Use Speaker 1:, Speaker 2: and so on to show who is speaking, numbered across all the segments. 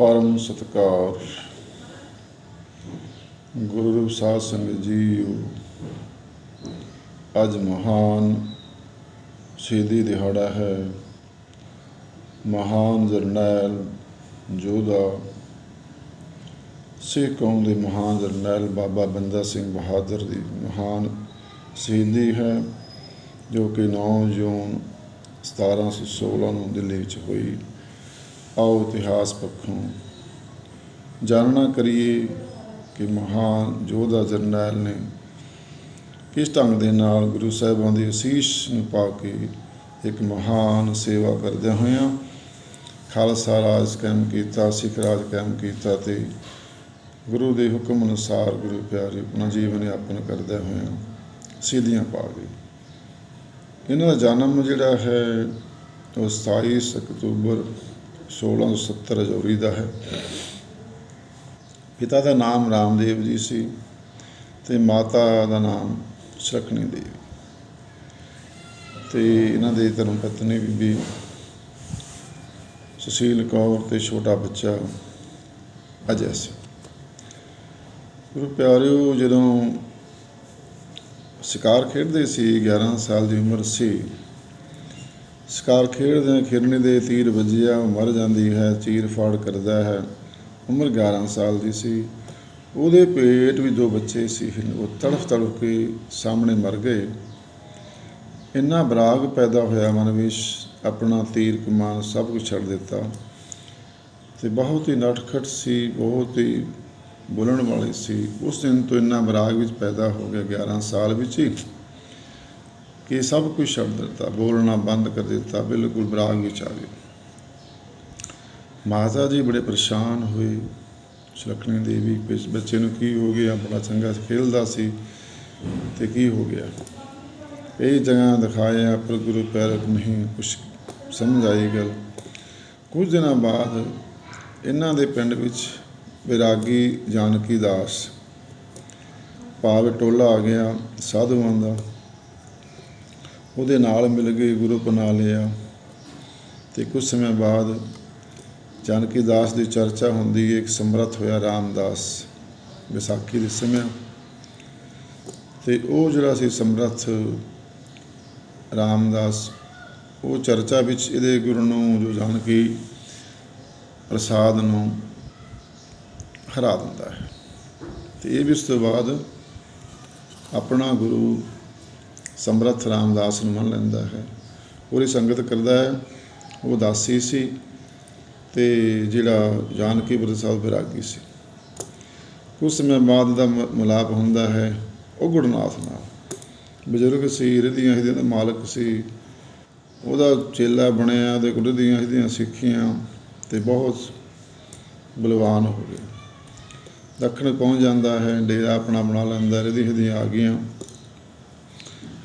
Speaker 1: ਪਰਮ ਸਤਕਾਰ। ਗੁਰੂ ਰੂਪ ਸਾਧ ਸੰਗਤ ਜੀਓ, ਅੱਜ ਮਹਾਨ ਸ਼ਹੀਦੀ ਦਿਹਾੜਾ ਹੈ। ਮਹਾਨ ਜਰਨੈਲ ਜੋਧਾ ਸਿੱਖ ਕੌਮ ਦੇ ਮਹਾਨ ਜਰਨੈਲ ਬਾਬਾ ਬੰਦਾ ਸਿੰਘ ਬਹਾਦਰ ਦੀ ਮਹਾਨ ਸ਼ਹੀਦੀ ਹੈ, ਜੋ ਕਿ 9 ਜੂਨ 1716 ਨੂੰ ਦਿੱਲੀ ਵਿੱਚ ਹੋਈ। ਆਓ ਇਤਿਹਾਸ ਪੱਖੋਂ। ਜਾਣਨਾ ਕਰੀਏ ਕਿ ਮਹਾਨ ਯੋਧਾ ਜਰਨੈਲ ਨੇ ਕਿਸ ਢੰਗ ਦੇ ਨਾਲ ਗੁਰੂ ਸਾਹਿਬਾਂ ਦੀ ਅਸੀਸ ਨੂੰ ਪਾ ਕੇ ਇੱਕ ਮਹਾਨ ਸੇਵਾ ਕਰਦਿਆਂ ਹੋਇਆਂ ਖਾਲਸਾ ਰਾਜ ਕਾਇਮ ਕੀਤਾ, ਸਿੱਖ ਰਾਜ ਕਾਇਮ ਕੀਤਾ ਤੇ ਗੁਰੂ ਦੇ ਹੁਕਮ ਅਨੁਸਾਰ ਗੁਰੂ ਪਿਆਰੇ ਆਪਣਾ ਜੀਵਨ ਯਾਪਨ ਕਰਦਿਆਂ ਹੋਇਆ ਸਿੱਧੀਆਂ ਪਾ ਗਏ। ਇਹਨਾਂ ਦਾ ਜਨਮ ਜਿਹੜਾ ਹੈ ਉਹ 27 ਅਕਤੂਬਰ 1670 ਰਜੌਰੀ ਦਾ ਹੈ। ਪਿਤਾ ਦਾ ਨਾਮ ਰਾਮਦੇਵ ਜੀ ਸੀ ਤੇ ਮਾਤਾ ਦਾ ਨਾਮ ਸੁਲੱਖਣੀ ਦੇਵ। ਤੇ ਇਹਨਾਂ ਦੇ ਧਰਮ ਪਤਨੀ ਬੀਬੀ ਸੁਸ਼ੀਲ ਕੌਰ ਤੇ ਛੋਟਾ ਬੱਚਾ ਅਜੈ ਸੀ ਗੁਰੂ ਪਿਆਰਿਓ, ਜਦੋਂ ਸ਼ਿਕਾਰ ਖੇਡਦੇ ਸੀ 11 ਸਾਲ ਦੀ ਉਮਰ ਸੀ ਸ਼ਿਕਾਰ ਖੇਡਦੇ ਖਿਰਨੇ ਦੇ ਤੀਰ ਵੱਜਿਆ ਉਹ ਮਰ ਜਾਂਦੀ ਹੈ, ਚੀਰ ਫਾੜ ਕਰਦਾ ਹੈ। ਉਮਰ 11 ਸਾਲ ਦੀ ਸੀ। ਉਹਦੇ ਪੇਟ ਵੀ ਦੋ ਬੱਚੇ ਸੀ। ਉਹ ਤੜਫ ਤੜਫ ਕੇ ਸਾਹਮਣੇ ਮਰ ਗਏ। ਇੰਨਾ ਬਰਾਗ ਪੈਦਾ ਹੋਇਆ ਮਨ ਵਿੱਚ ਆਪਣਾ ਤੀਰ ਕਮਾਨ ਸਭ ਕੁਝ ਛੱਡ ਦਿੱਤਾ। ਤੇ ਬਹੁਤ ਹੀ ਨਟਖਟ ਸੀ, ਬਹੁਤ ਹੀ ਬੋਲਣ ਵਾਲੀ ਸੀ। ਉਸ ਦਿਨ ਤੋਂ ਇੰਨਾ ਬਰਾਗ ਵਿੱਚ ਪੈਦਾ ਹੋ ਗਿਆ 11 ਸਾਲ ਵਿੱਚ ਹੀ। ਕਿ ਸਭ ਕੁਝ ਛੱਡ ਦਿੱਤਾ, ਬੋਲਣਾ ਬੰਦ ਕਰ ਦਿੱਤਾ, ਬਿਲਕੁਲ ਬਰਾਗ ਵਿੱਚ ਆ ਗਏ। ਮਾਤਾ ਜੀ ਬੜੇ ਪਰੇਸ਼ਾਨ ਹੋਏ। ਸੁਲੱਖਣੀ ਦੇਵੀ ਇਸ ਬੱਚੇ ਨੂੰ ਕੀ ਹੋ ਗਿਆ? ਬੜਾ ਚੰਗਾ ਖੇਲਦਾ ਸੀ ਤੇ ਕੀ ਹੋ ਗਿਆ? ਇਹ ਜਗ੍ਹਾ ਦਿਖਾਇਆ, ਪਰ ਗੁਰੂ ਪੈਰਕ ਨਹੀਂ ਕੁਛ ਸਮਝ ਆਈ ਗੱਲ। ਕੁਝ ਦਿਨਾਂ ਬਾਅਦ ਇਹਨਾਂ ਦੇ ਪਿੰਡ ਵਿੱਚ ਵਿਰਾਗੀ ਜਾਨਕੀ ਦਾਸ, ਭਾਵ ਟੋਲਾ ਆ ਗਿਆ ਸਾਧੂਆਂ ਦਾ। ਉਹਦੇ ਨਾਲ ਮਿਲ ਗਏ, ਗੁਰੂ ਬਣਾ ਲਿਆ। ਤੇ ਕੁਝ ਸਮੇਂ ਬਾਅਦ ਜਾਨਕੀ ਦਾਸ ਦੀ ਚਰਚਾ ਹੁੰਦੀ ਹੈ, ਇੱਕ ਸਮਰੱਥ ਹੋਇਆ ਰਾਮਦਾਸ ਵਿਸਾਖੀ ਦੇ ਸਮੇਂ। ਤੇ ਉਹ ਜਿਹੜਾ ਸੀ ਸਮਰੱਥ ਰਾਮਦਾਸ, ਉਹ ਚਰਚਾ ਵਿੱਚ ਇਹਦੇ ਗੁਰੂ ਨੂੰ, ਜੋ ਜਾਨਕੀ ਪ੍ਰਸਾਦ ਨੂੰ ਹਰਾ ਦਿੰਦਾ ਹੈ। ਤੇ ਇਹ ਵੀ ਉਸ ਤੋਂ ਬਾਅਦ ਆਪਣਾ ਗੁਰੂ ਸਮਰੱਥ ਰਾਮਦਾਸ ਨੂੰ ਮੰਨ ਲੈਂਦਾ ਹੈ। ਉਹਦੀ ਸੰਗਤ ਕਰਦਾ ਹੈ। ਉਹ ਦਾਸੀ ਸੀ ਤੇ ਜਿਹੜਾ ਜਾਨਕੀ ਪ੍ਰਸਾਦ ਵਿਰਾਗੀ ਸੀ। ਕੁਝ ਸਮੇਂ ਬਾਅਦ ਦਾ ਮ- ਮਿਲਾਪ ਹੁੰਦਾ ਹੈ ਉਹ ਗੁਰਨਾਥ ਨਾਲ। ਬਜ਼ੁਰਗ ਸੀ, ਰਿਧੀਆਂ ਇਹਦੇ ਦਾ ਮਾਲਕ ਸੀ। ਉਹਦਾ ਚੇਲਾ ਬਣਿਆ ਤੇ ਰਿਧੀਆਂ ਇਹਦੀਆਂ ਸਿੱਖੀਆਂ ਤੇ ਬਹੁਤ ਬਲਵਾਨ ਹੋ ਗਏ ਦੱਖਣ ਪਹੁੰਚ ਜਾਂਦਾ ਹੈ, ਡੇਰਾ ਆਪਣਾ ਬਣਾ ਲੈਂਦਾ ਰਿਧੀ ਹਦੀਆਂ ਆ ਗਈਆਂ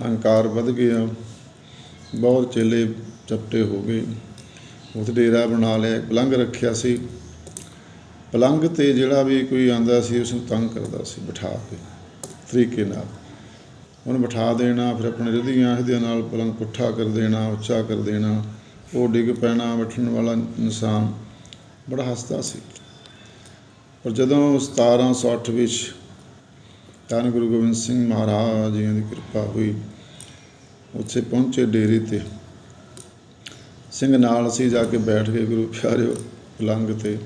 Speaker 1: ਹੰਕਾਰ ਵੱਧ ਗਿਆ। ਬਹੁਤ ਚੇਲੇ ਚਪਟੇ ਹੋ ਗਏ। ਉੱਥੇ ਡੇਰਾ ਬਣਾ ਲਿਆ, ਪਲੰਘ ਰੱਖਿਆ ਸੀ। ਪਲੰਘ ਤੇ ਜਿਹੜਾ ਵੀ ਕੋਈ ਆਂਦਾ ਸੀ, ਉਸ ਨੂੰ ਤੰਗ ਕਰਦਾ ਸੀ, ਬਿਠਾ ਕੇ, ਤਰੀਕੇ ਨਾਲ। ਉਹਨੂੰ ਬਿਠਾ ਦੇਣਾ, ਫਿਰ ਆਪਣੇ ਰਿਧੀਆਂ ਇਹਦੇ ਨਾਲ ਪਲੰਘ ਪੁੱਠਾ ਕਰ ਦੇਣਾ, ਉੱਚਾ ਕਰ ਦੇਣਾ। ਉਹ ਡਿੱਗ ਪੈਣਾ, ਬੈਠਣ ਵਾਲਾ ਇਨਸਾਨ ਬੜਾ ਹੱਸਦਾ ਸੀ। ਪਰ ਜਦੋਂ 1708 ਵਿੱਚ ਧੰਨ ਗੁਰੂ ਗੋਬਿੰਦ ਸਿੰਘ ਮਹਾਰਾਜ ਜੀ ਦੀ ਕਿਰਪਾ ਹੋਈ। ਉੱਥੇ ਪਹੁੰਚੇ ਡੇਰੇ ਤੇ। ਸਿੰਘ ਨਾਲ ਅਸੀਂ ਜਾ ਕੇ ਬੈਠ ਗਏ ਗੁਰੂ ਪਿਆਰਿਓ ਪਲੰਘ ਤੇ।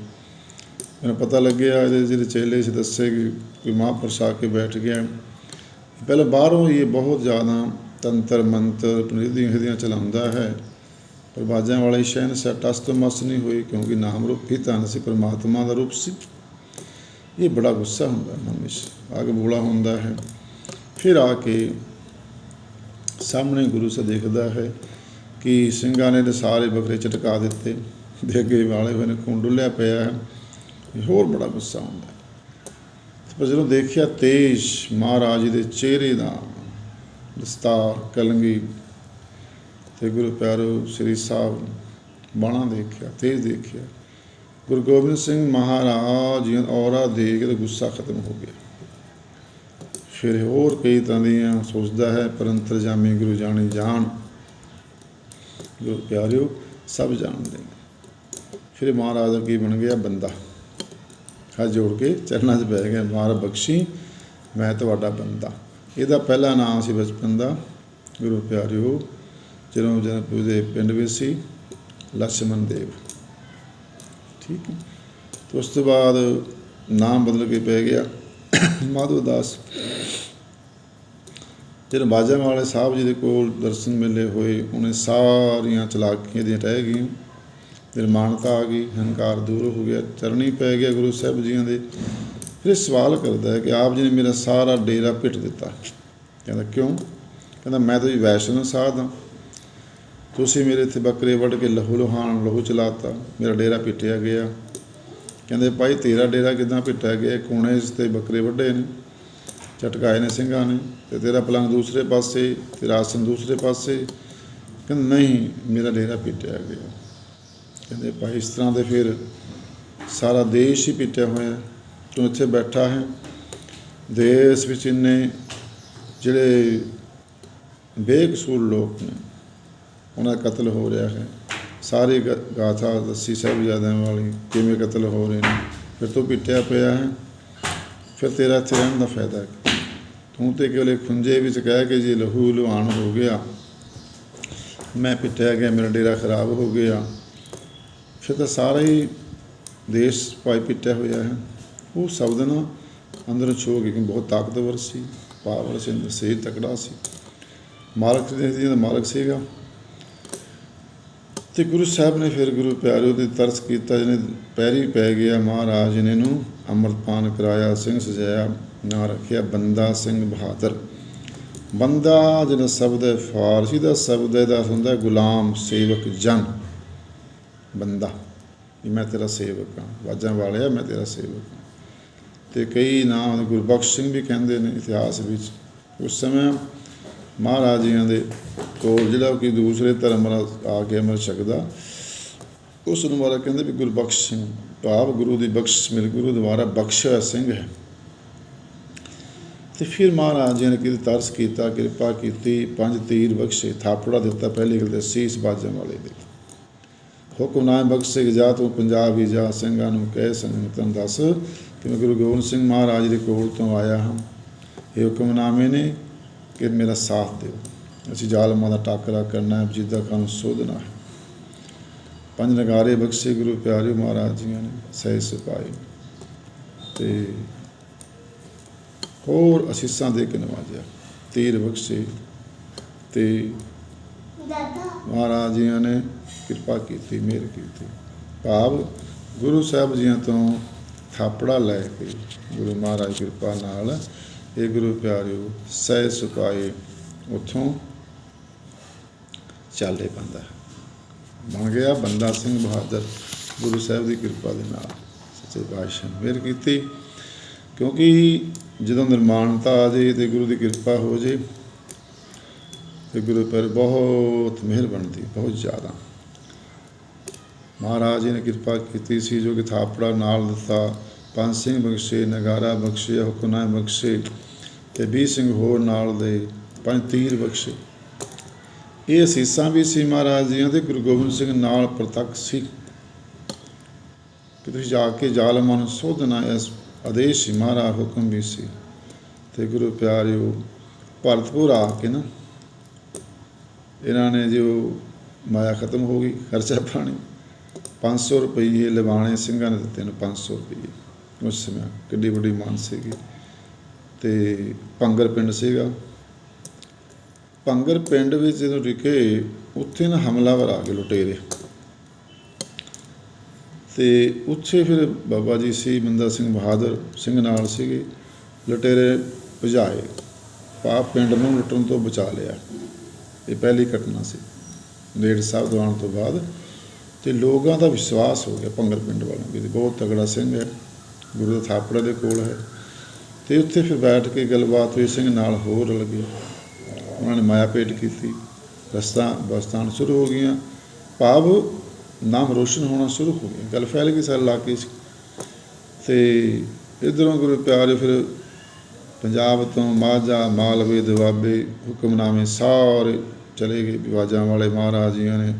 Speaker 1: ਮੈਨੂੰ ਪਤਾ ਲੱਗਿਆ ਇਹਦੇ ਜਿਹੜੇ ਚੇਲੇ ਸੀ ਦੱਸੇ ਕਿ ਕੋਈ ਮਹਾਂਪੁਰਸ਼ ਆ ਕੇ ਬੈਠ ਗਿਆ। ਪਹਿਲਾਂ ਬਾਹਰੋਂ ਹੀ ਇਹ ਬਹੁਤ ਜ਼ਿਆਦਾ ਤੰਤਰ ਮੰਤਰ ਪ੍ਰਨਿਧੀਆਂ ਹਦੀਆਂ ਚਲਾਉਂਦਾ ਹੈ। ਪਰ ਬਾਜਾਂ ਵਾਲੇ ਸ਼ਹਿਨ ਸੱਟ ਅਸਤ ਮਸ ਨਹੀਂ ਹੋਈ ਕਿਉਂਕਿ ਨਾਮ ਰੂਪ ਹੀ ਧੰਨ ਸੀ, ਪਰਮਾਤਮਾ ਦਾ ਰੂਪ ਸੀ। ਇਹ ਬੜਾ ਗੁੱਸਾ ਹੁੰਦਾ ਮਨ ਵਿੱਚ ਆ ਬੋਲਾ ਹੁੰਦਾ ਹੈ। ਫਿਰ ਆ ਕੇ ਸਾਹਮਣੇ ਗੁਰੂ ਸੇ ਦੇਖਦਾ ਹੈ ਕਿ ਸਿੰਘਾਂ ਨੇ ਸਾਰੇ ਬਕਰੇ ਚਟਕਾ ਦਿੱਤੇ। ਦੇ ਅੱਗੇ ਵਾਲੇ ਹੋਏ ਨੇ ਖੂਨ ਡੁੱਲਿਆ ਪਿਆ ਹੈ। ਇਹ ਹੋਰ ਬੜਾ ਗੁੱਸਾ ਹੁੰਦਾ ਪਰ ਜਦੋਂ ਦੇਖਿਆ ਤੇਜ ਮਹਾਰਾਜ ਜੀ ਦੇ ਚਿਹਰੇ ਦਾ ਦਸਤਾਰ, ਕਲੰਗੀ ਤੇ ਗੁਰੂ ਪਿਆਰੋ ਸ੍ਰੀ ਸਾਹਿਬ ਬਾਣਾ ਦੇਖਿਆ, ਤੇਜ ਦੇਖਿਆ ਗੁਰੂ ਗੋਬਿੰਦ ਸਿੰਘ ਮਹਾਰਾਜ ਜੀ ਔਰਾ ਦੇਖ ਤੇ ਗੁੱਸਾ ਖਤਮ ਹੋ ਗਿਆ। ਫਿਰ ਹੋਰ ਕਈ ਤਰ੍ਹਾਂ ਦੀਆਂ ਸੋਚਦਾ ਹੈ ਪਰੰਤਰ ਜਾਮੀ ਗੁਰੂ ਜਾਣੇ ਜਾਣ। ਜੋ ਪਿਆਰਿਓ, ਸਭ ਜਾਣਦੇ ਨੇ। ਫਿਰ ਮਹਾਰਾਜ ਕੀ ਬਣ ਗਿਆ ਬੰਦਾ। ਹੱਥ ਜੋੜ ਕੇ ਚਰਨਾਂ 'ਚ ਬੈਠ ਗਿਆ ਮਹਾਰਾਜ ਬਖਸ਼ੀ, ਮੈਂ ਤੁਹਾਡਾ ਬੰਦਾ। ਇਹਦਾ ਪਹਿਲਾ ਨਾਮ ਸੀ ਬਚਪਨ ਦਾ। ਗੁਰੂ ਪਿਆਰਿਓ, ਜਦੋਂ ਜਨਪੁਰ ਦੇ ਪਿੰਡ ਵਿੱਚ ਸੀ ਲక్ష్మణ ਦੇਵ। ਠੀਕ ਹੈ। ਤੇ ਉਸ ਤੋਂ ਬਾਅਦ ਨਾਮ ਬਦਲ ਕੇ ਪੈ ਗਿਆ ਮਾਧੋ ਦਾਸ। ਜਦ ਬਾਜਾ ਵਾਲੇ ਸਾਹਿਬ ਜੀ ਦੇ ਕੋਲ ਦਰਸ਼ਨ ਮਿਲੇ ਹੋਏ, ਉਹਨੇ ਸਾਰੀਆਂ ਚਲਾਕੀਆਂ ਦੀਆਂ ਟਹਿ ਗਈਆਂ। ਨਿਰਮਾਨਤਾ ਆ ਗਈ, ਹੰਕਾਰ ਦੂਰ ਹੋ ਗਿਆ, ਚਰਣੀ ਪੈ ਗਿਆ ਗੁਰੂ ਸਾਹਿਬ ਜੀਆਂ ਦੇ। ਫਿਰ ਇਹ ਸਵਾਲ ਕਰਦਾ ਹੈ ਕਿ ਆਪ ਜੀ ਨੇ ਮੇਰਾ ਸਾਰਾ ਡੇਰਾ ਪਿੱਟ ਦਿੱਤਾ। ਕਹਿੰਦਾ, ਕਿਉਂ? ਕਹਿੰਦਾ, ਮੈਂ ਤਾਂ ਜੀ ਵੈਸ਼ਨਵ ਸਾਧ ਹਾਂ। ਤੁਸੀਂ ਮੇਰੇ ਇੱਥੇ ਬੱਕਰੇ ਵੱਢ ਕੇ ਲਹੂ ਲੁਹਾਨ ਲਹੂ ਚਲਾਤਾ। ਮੇਰਾ ਡੇਰਾ ਪਿੱਟਿਆ ਗਿਆ। ਕਹਿੰਦੇ, ਭਾਈ, ਤੇਰਾ ਡੇਰਾ ਕਿਦਾਂ ਪਿੱਟਿਆ ਗਿਆ? ਕੋਣੇ 'ਚ ਤੇ ਬੱਕਰੇ ਵੱਢੇ ਨੇ? ਝਟਕਾਏ ਨੇ ਸਿੰਘਾਂ ਨੇ। ਤੇ ਤੇਰਾ ਪਲੰਗ ਦੂਸਰੇ ਪਾਸੇ, ਤੇਰਾ ਆਸਨ ਦੂਸਰੇ ਪਾਸੇ। ਕਹਿੰਦੇ, ਨਹੀਂ, ਮੇਰਾ ਡੇਰਾ ਪਿੱਟਿਆ ਗਿਆ। ਕਹਿੰਦੇ, ਭਾਈ, ਇਸ ਤਰ੍ਹਾਂ ਦੇ ਫਿਰ ਸਾਰਾ ਦੇਸ਼ ਹੀ ਪਿੱਟਿਆ ਹੋਇਆ। ਤੂੰ ਇੱਥੇ ਬੈਠਾ ਹੈ। ਦੇਸ਼ ਵਿੱਚ ਇੰਨੇ ਜਿਹੜੇ ਬੇਕਸੂਰ ਲੋਕ ਨੇ ਉਹਨਾਂ ਦਾ ਕਤਲ ਹੋ ਰਿਹਾ ਹੈ। ਸਾਰੀ ਗ- ਗਾਥਾ ਦੱਸੀ ਸਾਹਿਬਜ਼ਾਦਿਆਂ ਵਾਲੀ ਕਿਵੇਂ ਕਤਲ ਹੋ ਰਹੇ ਨੇ। ਫਿਰ ਤੂੰ ਪਿੱਟਿਆ ਪਿਆ ਹੈ। ਫਿਰ ਤੇਰਾ ਇੱਥੇ ਰਹਿਣ ਦਾ ਫਾਇਦਾ ਹੈ। ਤੂੰ ਤੇ ਕਿਲੇ ਖੁੰਝੇ ਵਿੱਚ ਕਹਿ ਕੇ ਜੀ ਲਹੂ ਲੁਹਾਨ ਹੋ ਗਿਆ। ਮੈਂ ਪਿੱਟਿਆ ਗਿਆ, ਮੇਰਾ ਡੇਰਾ ਖਰਾਬ ਹੋ ਗਿਆ। ਫਿਰ ਤਾਂ ਸਾਰਾ ਹੀ ਦੇਸ਼ ਭਾਈ ਪਿੱਟਿਆ ਹੋਇਆ ਹੈ। ਉਹ ਸ਼ਬਦ ਨਾ ਅੰਦਰ ਛੋ ਗਏ ਕਿ ਬਹੁਤ ਤਾਕਤਵਰ ਸੀ। ਪਾਵਰ ਸੀ ਅੰਦਰ ਸਹੀ ਤਕੜਾ ਸੀ। ਮਾਲਕ ਦੇ ਜੀ ਮਾਲਕ ਸੀਗਾ। ਤੇ ਗੁਰੂ ਸਾਹਿਬ ਨੇ ਫਿਰ ਗੁਰੂ ਪਿਆਰਿਓ ਤੇ ਤਰਸ ਕੀਤਾ, ਜਿਹਨੇ ਪੈਰੀ ਪੈ ਗਿਆ ਮਹਾਰਾਜ ਨੇ ਨੂੰ ਅੰਮ੍ਰਿਤਪਾਨ ਕਰਾਇਆ, ਸਿੰਘ ਸਜਾਇਆ, ਨਾਂ ਰੱਖਿਆ, ਬੰਦਾ ਸਿੰਘ ਬਹਾਦਰ। ਬੰਦਾ ਜਿਹੜਾ ਸ਼ਬਦ ਹੈ ਫਾਰਸੀ ਦਾ ਸ਼ਬਦ ਹੈ ਦਾ ਹੁੰਦਾ ਗੁਲਾਮ ਸੇਵਕ ਜਨ। ਬੰਦਾ, ਵੀ ਮੈਂ ਤੇਰਾ ਸੇਵਕ ਹਾਂ ਵਾਜਾਂ ਵਾਲਿਆ, ਮੈਂ ਤੇਰਾ ਸੇਵਕ ਹਾਂ। ਤੇ ਕਈ ਨਾਮ ਗੁਰਬਖਸ਼ ਸਿੰਘ ਵੀ ਕਹਿੰਦੇ ਨੇ ਇਤਿਹਾਸ ਵਿੱਚ। ਉਸ ਸਮੇਂ ਮਹਾਰਾਜ ਜੀਆਂ ਦੇ ਕੋਲ, ਜਿਹੜਾ ਕਿ ਦੂਸਰੇ ਧਰਮ ਨਾਲ ਆ ਕੇ ਅਮਰ ਛਕਦਾ ਉਸ ਨੂੰ ਮਹਾਰਾਜ ਕਹਿੰਦੇ ਵੀ ਗੁਰਬਖਸ਼ ਸਿੰਘ, ਭਾਵ ਗੁਰੂ ਦੀ ਬਖਸ਼ ਮਿਲ ਗੁਰੂ ਦੁਆਰਾ ਬਖਸ਼ਿਆ ਸਿੰਘ ਹੈ। ਤੇ ਫਿਰ ਮਹਾਰਾਜ ਜੀ ਨੇ ਕਿਤੇ ਤਰਸ ਕੀਤਾ, ਕਿਰਪਾ ਕੀਤੀ, ਪੰਜ ਤੀਰ ਬਖਸ਼ੇ, ਥਾਪੜਾ ਦਿੱਤਾ, ਪਹਿਲੀ ਗੱਲ ਤੇ ਸੀਸ ਬਾਜਣ ਵਾਲੇ ਦੇ। ਹੁਕਮ ਨਾ ਬਖਸ਼ੇ ਜਾ ਤੂੰ ਪੰਜਾਬ ਹੀ ਜਾ, ਸਿੰਘਾਂ ਨੂੰ ਕਹਿ ਸੰਗਤਨ ਦੱਸ ਕਿ ਮੈਂ ਗੁਰੂ ਗੋਬਿੰਦ ਸਿੰਘ ਮਹਾਰਾਜ ਦੇ ਕੋਲ ਤੋਂ ਆਇਆ ਹਾਂ। ਇਹ ਹੁਕਮਨਾਮੇ ਨੇ ਕਿ ਮੇਰਾ ਸਾਥ ਦਿਓ। ਅਸੀਂ ਜ਼ਾਲਮਾਂ ਦਾ ਟਾਕਰਾ ਕਰਨਾ ਹੈ ਜਿੱਦਾਂ ਕਾਨੂੰਨ ਸੋਧਣਾ ਹੈ। ਪੰਜ ਨਗਾਰੇ ਬਖਸ਼ੇ ਗੁਰੂ ਪਿਆਰੇ ਮਹਾਰਾਜ ਜੀਆਂ ਨੇ ਸਹਿ ਸਿਪਾਹੀ। ਤੇ ਹੋਰ ਅਸੀਸਾਂ ਦੇ ਕੇ ਨਵਾਜਿਆ। ਤੀਰ ਬਖਸ਼ੇ। ਤੇ ਮਹਾਰਾਜ ਜੀਆਂ ਨੇ ਕਿਰਪਾ ਕੀਤੀ ਮਿਹਰ ਕੀਤੀ। ਭਾਵ ਗੁਰੂ ਸਾਹਿਬ ਜੀਆਂ ਤੋਂ ਥਾਪੜਾ ਲੈ ਕੇ ਗੁਰੂ ਮਹਾਰਾਜ ਕਿਰਪਾ ਨਾਲ ਇਹ ਗੁਰੂ ਪਿਆਰਿਓ, ਸਹਿ ਸੁਕਾਏ ਉਥੋਂ ਚੱਲੇ ਬੰਦਾ। ਬਣ ਗਿਆ ਬੰਦਾ ਸਿੰਘ ਬਹਾਦਰ, ਗੁਰੂ ਸਾਹਿਬ ਦੀ ਕਿਰਪਾ ਦੇ ਨਾਲ ਸੱਚੇ ਪਾਤਸ਼ਾਹ ਨੇ ਮਿਹਰ ਕੀਤੀ। ਕਿਉਂਕਿ ਜਦੋਂ ਨਿਰਮਾਣਤਾ ਆ ਜੇ ਤੇ ਗੁਰੂ ਦੀ ਕਿਰਪਾ ਹੋ ਜੇ ਤੇ ਗੁਰੂ ਪਰ ਬਹੁਤ ਮਿਹਰ ਬਣਦੀ, ਬਹੁਤ ਜ਼ਿਆਦਾ। ਮਹਾਰਾਜ ਜੀ ਨੇ ਕਿਰਪਾ ਕੀਤੀ ਸੀ ਜੋ ਕਿ ਥਾਪੜਾ ਨਾਲ ਦਿੱਤਾ। ਪੰਜ ਸਿੰਘ ਬਖਸ਼ੇ, ਨਗਾਰਾ ਬਖਸ਼ੇ, ਹੁਕਮਨਾਮੇ ਬਖਸ਼ੇ ਤੇ 20 ਸਿੰਘ ਹੋਰ ਨਾਲ ਦੇ ਪੰਜ ਤੀਰ ਬਖਸ਼ੇ। ਇਹ ਅਸੀਸਾਂ ਵੀ ਸੀ ਮਹਾਰਾਜ ਜੀਆਂ ਦੇ ਗੁਰੂ ਗੋਬਿੰਦ ਸਿੰਘ ਨਾਲ ਪ੍ਰਤੱਖ ਸੀ। ਕਿ ਤੁਸੀਂ ਜਾ ਕੇ ਜ਼ਾਲਮਾਂ ਨੂੰ ਸੋਧਣਾ ਇਸ ਆਦੇਸ਼ ਸੀ ਮਹਾਰਾਜ ਹੁਕਮ ਵੀ ਸੀ। ਤੇ ਗੁਰੂ ਪਿਆਰਿਓ, ਭਰਤਪੁਰ ਆ ਕੇ ਨਾ, ਇਹਨਾਂ ਨੇ ਜੋ ਮਾਇਆ ਖਤਮ ਹੋ ਗਈ, ਖਰਚਾ ਪਾਣੀ। 500 ਰੁਪਏ ਲਵਾਣੇ ਸਿੰਘਾਂ ਨੇ ਦਿੱਤੇ ਨੇ 500 ਰੁਪਏ ਉਸ ਸਮੇਂ ਕਿੱਡੀ ਵੱਡੀ ਮਾਨ ਸੀਗੀ। ਤੇ ਪੰਗਰ ਪਿੰਡ ਸੀਗਾ। ਪੰਗਰ ਪਿੰਡ ਵਿੱਚ ਜਦੋਂ ਰਿਕੇ ਉੱਥੇ ਨਾ ਹਮਲਾਵਰ ਆ ਗਏ ਲੁਟੇਰੇ। ਤੇ ਉੱਥੇ ਫਿਰ ਬਾਬਾ ਜੀ ਸੀ ਬੰਦਾ ਸਿੰਘ ਬਹਾਦਰ ਸਿੰਘ ਨਾਲ ਸੀਗੇ। ਲੁਟੇਰੇ ਭਜਾਏ। ਪਾਪ ਪਿੰਡ ਨੂੰ ਲੁੱਟਣ ਤੋਂ ਬਚਾ ਲਿਆ। ਇਹ ਪਹਿਲੀ ਘਟਨਾ ਸੀ। ਨੇੜ ਸਾਹਿਬ ਦੀਵਾਨ ਤੋਂ ਬਾਅਦ ਤੇ ਲੋਕਾਂ ਦਾ ਵਿਸ਼ਵਾਸ ਹੋ ਗਿਆ ਪੰਗਰ ਪਿੰਡ ਵਾਲਿਆਂ ਵੀ ਬਹੁਤ ਤਗੜਾ ਸਿੰਘ ਹੈ। ਗੁਰੂ ਦਾ ਥਾਪੜਾ ਦੇ ਕੋਲ ਹੈ। ਤੇ ਉੱਥੇ ਫਿਰ ਬੈਠ ਕੇ ਗੱਲਬਾਤ ਹੋਈ, ਸਿੰਘ ਨਾਲ ਹੋਰ ਰਲ ਗਏ। ਉਹਨਾਂ ਨੇ ਮਾਇਆ ਭੇਟ ਕੀਤੀ। ਰਸਤਾ ਬਸਤਾਨ ਸ਼ੁਰੂ ਹੋ ਗਈਆਂ। ਭਾਵ ਨਾਮ ਰੋਸ਼ਨ ਹੋਣਾ ਸ਼ੁਰੂ ਹੋ ਗਿਆ। ਗੱਲ ਫੈਲ ਗਈ ਸਾਰੇ ਇਲਾਕੇ 'ਚ। ਤੇ ਇਧਰੋਂ ਗੁਰੂ ਪਿਆਰੇ ਫਿਰ ਪੰਜਾਬ ਤੋਂ ਮਾਝਾ, ਮਾਲਵੇ, ਦੁਆਬੇ ਹੁਕਮਨਾਮੇ ਸਾਰੇ ਚਲੇ ਗਏ। ਵਿਵਾਜਾਂ ਵਾਲੇ ਮਹਾਰਾਜ ਜੀਆਂ ਨੇ,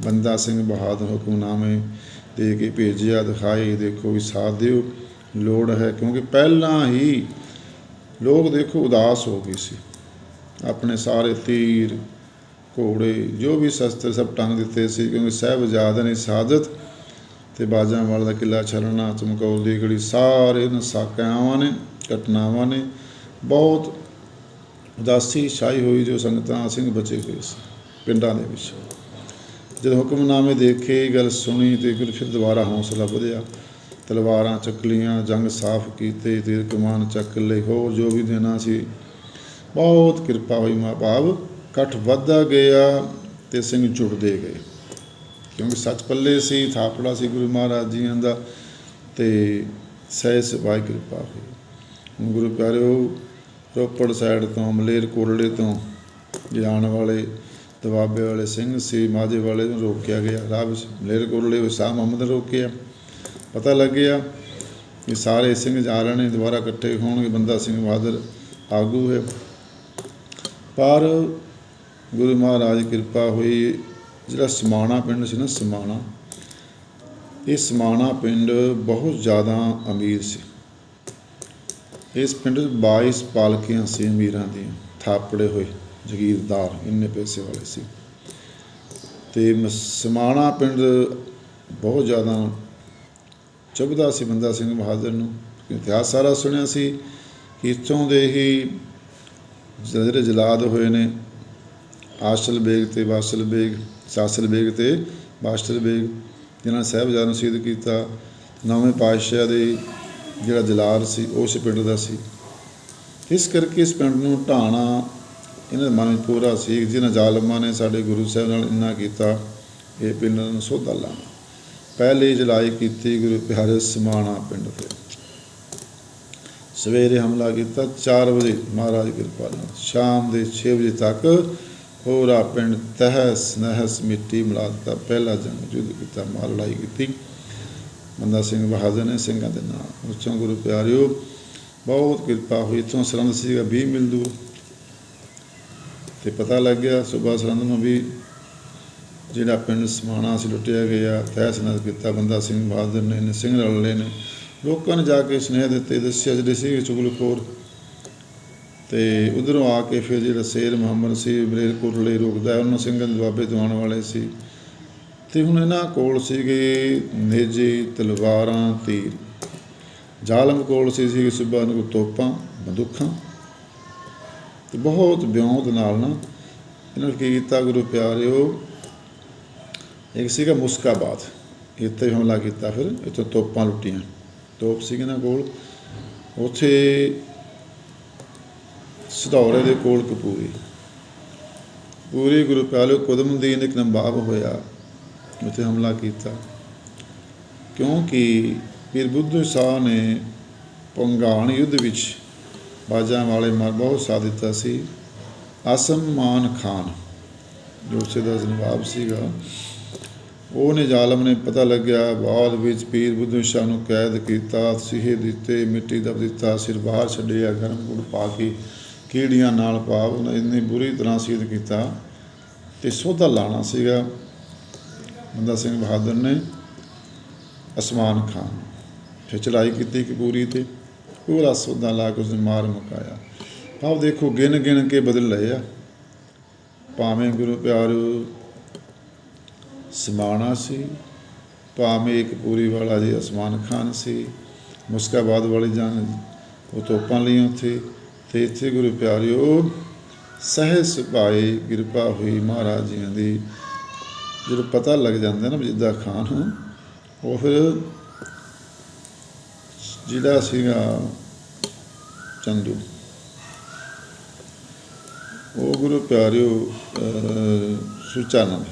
Speaker 1: ਬੰਦਾ ਸਿੰਘ ਬਹਾਦਰ ਹੁਕਮਨਾਮੇ ਦੇ ਕੇ ਭੇਜਿਆ ਦਿਖਾਈ ਦੇਖੋ ਵੀ ਸਾਥ ਦਿਓ, ਲੋੜ ਹੈ, ਕਿਉਂਕਿ ਪਹਿਲਾਂ ਹੀ ਲੋਕ ਦੇਖੋ ਉਦਾਸ ਹੋ ਗਏ ਸੀ। ਆਪਣੇ ਸਾਰੇ ਤੀਰ, ਘੋੜੇ, ਜੋ ਵੀ ਸ਼ਸਤਰ ਸਭ ਟੰਗ ਦਿੱਤੇ ਸੀ, ਕਿਉਂਕਿ ਸਾਹਿਬਜ਼ਾਦਿਆਂ ਨੇ ਸਾਦਤ ਤੇ ਬਾਜਾਂ ਵਾਲ ਦਾ ਕਿਲਾ ਛਲਣਾ ਚਮਕੌਲ ਦੀ ਗੜੀ ਸਾਰੇ ਇਹਨਾਂ ਸਾਕਿਆਵਾਂ ਨੇ, ਘਟਨਾਵਾਂ ਨੇ, ਬਹੁਤ ਉਦਾਸੀ ਛਾਈ ਹੋਈ ਜੋ ਸੰਗਤਾਂ ਸਿੰਘ ਬਚੇ ਹੋਏ ਸੀ, ਪਿੰਡਾਂ ਦੇ ਵਿੱਚ। ਜਦੋਂ ਹੁਕਮਨਾਮੇ ਦੇਖੇ ਗੱਲ ਸੁਣੀ ਤੇ ਫਿਰ ਫਿਰ ਦੁਬਾਰਾ ਹੌਸਲਾ ਵਧਿਆ। ਤਲਵਾਰਾਂ ਚੱਕਲੀਆਂ ਜੰਗ ਸਾਫ਼ ਕੀਤੇ ਤੀਰ ਕਮਾਨ ਚੱਕ ਲਏ। ਹੋਰ ਜੋ ਵੀ ਦੇਣਾ ਸੀ, ਬਹੁਤ ਕਿਰਪਾ ਹੋਈ ਮਾਂ ਭਾਵ ਇਕੱਠ ਵੱਧਦਾ ਗਿਆ ਤੇ ਸਿੰਘ ਜੁੜਦੇ ਗਏ। ਕਿਉਂਕਿ ਸੱਚ ਪੱਲੇ ਸੀ, ਥਾਪੜਾ ਸੀ ਗੁਰੂ ਮਹਾਰਾਜ ਜੀਆਂ ਦਾ ਤੇ ਸਹਿ ਸਿਵਾਈ ਕਿਰਪਾ ਹੋਈ। ਹੁਣ ਗੁਰੂ ਪਿਆਰਿਓ, ਰੋਪੜ ਸਾਈਡ ਤੋਂ, ਮਲੇਰ ਕੋਟਲੇ ਤੋਂ, ਜਾਣ ਵਾਲੇ ਦਵਾਬੇ ਵਾਲੇ ਸਿੰਘ ਸੀ, ਮਾਝੇ ਵਾਲੇ ਨੂੰ ਰੋਕਿਆ ਗਿਆ। ਰਾਹ ਵਿੱਚ ਮਲੇਰ ਕੋਟਲੇ ਵਿੱਚ ਸ਼ਾਹ ਰੋਕਿਆ। ਪਤਾ ਲੱਗਿਆ ਕਿ ਸਾਰੇ ਸਿੰਘ ਜਾ ਰਹੇ ਨੇ, ਦੁਬਾਰਾ ਇਕੱਠੇ ਹੋਣਗੇ। ਬੰਦਾ ਸਿੰਘ ਬਹਾਦਰ ਆਗੂ ਹੈ। ਪਰ ਗੁਰੂ ਮਹਾਰਾਜ ਕਿਰਪਾ ਹੋਈ। ਜਿਹੜਾ ਸਮਾਣਾ ਪਿੰਡ ਸੀ ਨਾ, ਸਮਾਣਾ, ਇਹ ਸਮਾਣਾ ਪਿੰਡ ਬਹੁਤ ਜ਼ਿਆਦਾ ਅਮੀਰ ਸੀ। ਇਸ ਪਿੰਡ 'ਚ 22 ਪਾਲਕੀਆਂ ਸੀ ਅਮੀਰਾਂ ਦੀਆਂ, ਥਾਪੜੇ ਹੋਏ। ਜ਼ਗੀਰਦਾਰ ਇੰਨੇ ਪੈਸੇ ਵਾਲੇ ਸੀ। ਤੇ ਮ- ਸਮਾਣਾ ਪਿੰਡ ਬਹੁਤ ਜ਼ਿਆਦਾ ਚੁਭਦਾ ਸੀ, ਬੰਦਾ ਸਿੰਘ ਬਹਾਦਰ ਨੂੰ। ਇਤਿਹਾਸ ਸਾਰਾ ਸੁਣਿਆ ਸੀ ਕਿ ਇੱਥੋਂ ਦੇ ਹੀ ਜਿਹੜੇ ਜਲਾਦ ਹੋਏ ਨੇ। ਆਸ਼ਲ ਬੇਗ ਤੇ ਵਾਸਲ ਬੇਗ, ਸਾਸਲ ਬੇਗ ਤੇ ਬਾਸ਼ਲ ਬੇਗ, ਜਿਨ੍ਹਾਂ ਨੇ ਸਾਹਿਬਜ਼ਾਦਿਆਂ ਨੂੰ ਸ਼ਹੀਦ ਕੀਤਾ। ਨੌਵੇਂ ਪਾਤਸ਼ਾਹ ਦੇ ਜਿਹੜਾ ਜਲਾਦ ਸੀ, ਉਸ ਪਿੰਡ ਦਾ ਸੀ। ਇਸ ਕਰਕੇ ਇਸ ਪਿੰਡ ਨੂੰ ਢਾਣਾ ਇਹਨਾਂ ਦੇ ਮਨ ਵਿੱਚ ਪੂਰਾ ਸੀ ਜਿਹਨਾਂ ਜ਼ਾਲਮਾਂ ਨੇ ਸਾਡੇ ਗੁਰੂ ਸਾਹਿਬ ਨਾਲ ਇੰਨਾ ਕੀਤਾ, ਇਹ ਪਿੰਡ ਨੂੰ ਸੋਧਾ ਲਾਣਾ ਪਹਿਲੀ ਜਲਾਈ ਕੀਤੀ ਗੁਰੂ ਪਿਆਰੇ ਸਮਾਣਾ ਪਿੰਡ ਤੇ ਸਵੇਰੇ ਹਮਲਾ ਕੀਤਾ 4 ਵਜੇ ਮਹਾਰਾਜ ਕਿਰਪਾ ਨਾਲ। ਸ਼ਾਮ ਦੇ 6 ਵਜੇ ਤੱਕ ਹੋਰਾ ਪਿੰਡ ਤਹਿਸ ਨਹਿਸ ਮਿੱਟੀ ਮਿਲਾ ਦਿੱਤਾ। ਪਹਿਲਾ ਜੰਗ ਯੁੱਧ ਕੀਤਾ, ਮਾਰ ਲੜਾਈ ਕੀਤੀ। ਬੰਦਾ ਸਿੰਘ ਬਹਾਦਰ ਨੇ ਸਿੰਘਾਂ ਦੇ ਨਾਲ ਉੱਚੋਂ ਗੁਰੂ ਪਿਆਰਿਓ, ਬਹੁਤ ਕਿਰਪਾ ਹੋਈ। ਇੱਥੋਂ ਸਰੰਦ ਸੀਗਾ 20 ਮਿਲ ਦੂਰ ਤੇ ਪਤਾ ਲੱਗ ਗਿਆ ਸੁਬਾ ਸਰੰਦ ਨੂੰ ਵੀ ਜਿਹੜਾ ਪਿੰਡ ਸਮਾਣਾ ਸੀ ਲੁੱਟਿਆ ਗਿਆ ਤਹਿਸ ਨਹਿਸ ਕੀਤਾ ਬੰਦਾ ਸਿੰਘ ਬਹਾਦਰ ਨੇ, ਇਹਨੇ ਸਿੰਘ ਰਲੇ ਨੇ। ਲੋਕਾਂ ਨੇ ਜਾ ਕੇ ਸੁਨੇਹੇ ਦਿੱਤੇ, ਦੱਸਿਆ ਜਿਹੜੇ ਸੀ ਚੁਗਲਖੋਰ ਤੇ ਉਧਰੋਂ ਆ ਕੇ ਫਿਰ ਜਿਹੜਾ ਸ਼ੇਰ ਮੁਹੰਮਦ ਸੀ ਬਰੇਰ ਕੋਟਲੇ ਰੁਕਦਾ ਉਹਨਾਂ ਸਿੰਘਾਂ ਦੇ ਦੁਆਬੇ ਤੋਂ ਆਉਣ ਵਾਲੇ ਸੀ। ਤੇ ਹੁਣ ਇਹਨਾਂ ਕੋਲ ਸੀਗੇ ਨੇਜੇ, ਤਲਵਾਰਾਂ, ਤੀਰ। ਜ਼ਾਲਮ ਕੋਲ ਸੀ ਸੀ ਸੁਬਾ ਨੂੰ ਤੋਪਾਂ, ਬੰਦੂਕਾਂ। ਤੇ ਬਹੁਤ ਵਿਉਂਤ ਨਾਲ ਨਾ ਇਹਨਾਂ ਨੇ ਕੀ ਕੀਤਾ, ਗੁਰੂ ਪਿਆਰਿਓ, ਇੱਕ ਸੀਗਾ ਮੁਸਕਾਬਾਦ। ਇੱਥੇ ਹਮਲਾ ਕੀਤਾ ਫਿਰ, ਇੱਥੋਂ ਤੋਪਾਂ ਲੁੱਟੀਆਂ। ਤੋਪ ਸੀਗੇ ਨਾ ਕੋਲ, ਉੱਥੇ ਸਧੌਰੇ ਦੇ ਕੋਲ ਕਪੂਰੀ। ਪੂਰੀ ਗੁਰੂ ਪਿਆਰਿਓ, ਕੁਦਮਦੀਨ ਇੱਕ ਨਵਾਬ ਹੋਇਆ, ਉੱਥੇ ਹਮਲਾ ਕੀਤਾ। ਕਿਉਂਕਿ ਪੀਰ ਬੁੱਧ ਸ਼ਾਹ ਨੇ ਪੰਗਾਣ ਯੁੱਧ ਵਿੱਚ ਬਾਜਾਂ ਵਾਲੇ ਮਾਰ ਬਹੁਤ ਸਾਥ ਦਿੱਤਾ ਸੀ। ਆਸਮ ਮਾਨ ਖਾਨ, ਜੋ ਉਸੇ ਦਾ ਨਵਾਬ ਸੀਗਾ। ਉਹਨੇ ਜ਼ਾਲਮ ਨੇ ਪਤਾ ਲੱਗਿਆ, ਬਾਅਦ ਵਿੱਚ ਪੀਰ ਬੁੱਧੂ ਸ਼ਾਹ ਨੂੰ ਕੈਦ ਕੀਤਾ, ਸਿਹੇ ਦਿੱਤੇ, ਮਿੱਟੀ ਦਾ ਦਿੱਤਾ ਸਿਰ ਬਾਹਰ ਛੱਡਿਆ, ਗਰਮ ਗੁੜ ਪਾ ਕੇ ਕੀੜੀਆਂ ਨਾਲ ਪਾ ਉਹਨੇ ਇੰਨੀ ਬੁਰੀ ਤਰ੍ਹਾਂ ਸ਼ਹੀਦ ਕੀਤਾ ਤੇ ਸੋਧਾ ਲਾਣਾ ਸੀਗਾ। ਬੰਦਾ ਸਿੰਘ ਬਹਾਦਰ ਨੇ ਅਸਮਾਨ ਖਾਨ ਫਿਰ ਚੜਾਈ ਕੀਤੀ ਕਪੂਰੀ ਤੇ। ਪੂਰਾ ਸੋਧਾ ਲਾ ਕੇ ਉਸਨੇ ਮਾਰ ਮੁਕਾਇਆ। ਭਾਵ ਦੇਖੋ, ਗਿਣ ਗਿਣ ਕੇ ਬਦਲ ਲਏ ਆ। ਭਾਵੇਂ ਗੁਰੂ ਪਿਆਰੂ ਸਮਾਣਾ ਸੀ, ਭਾਵੇਂ ਇੱਕ ਪੂਰੀ ਵਾਲਾ ਜੀ ਅਸਮਾਨ ਖਾਨ ਸੀ, ਮੁਸਕਾਬਾਦ ਵਾਲੀ ਜਾਨ ਉਹ ਤੋਪਾਂ ਲਈਆਂ ਉੱਥੇ, ਤੇ ਇੱਥੇ ਗੁਰੂ ਪਿਆਰਿਓ ਸਹਿ ਸੁਭਾਏ ਕਿਰਪਾ ਹੋਈ ਮਹਾਰਾਜ ਜੀਆਂ ਦੀ। ਜਦੋਂ ਪਤਾ ਲੱਗ ਜਾਂਦਾ ਨਾ ਵੀ ਜਿੱਦਾਂ ਖਾਨ, ਉਹ ਫਿਰ ਜਿਹੜਾ ਸੀਗਾ ਚੰਦੂ। ਉਹ ਗੁਰੂ ਪਿਆਰਿਓ ਅਹ, ਸੁਚਾਨੰਦ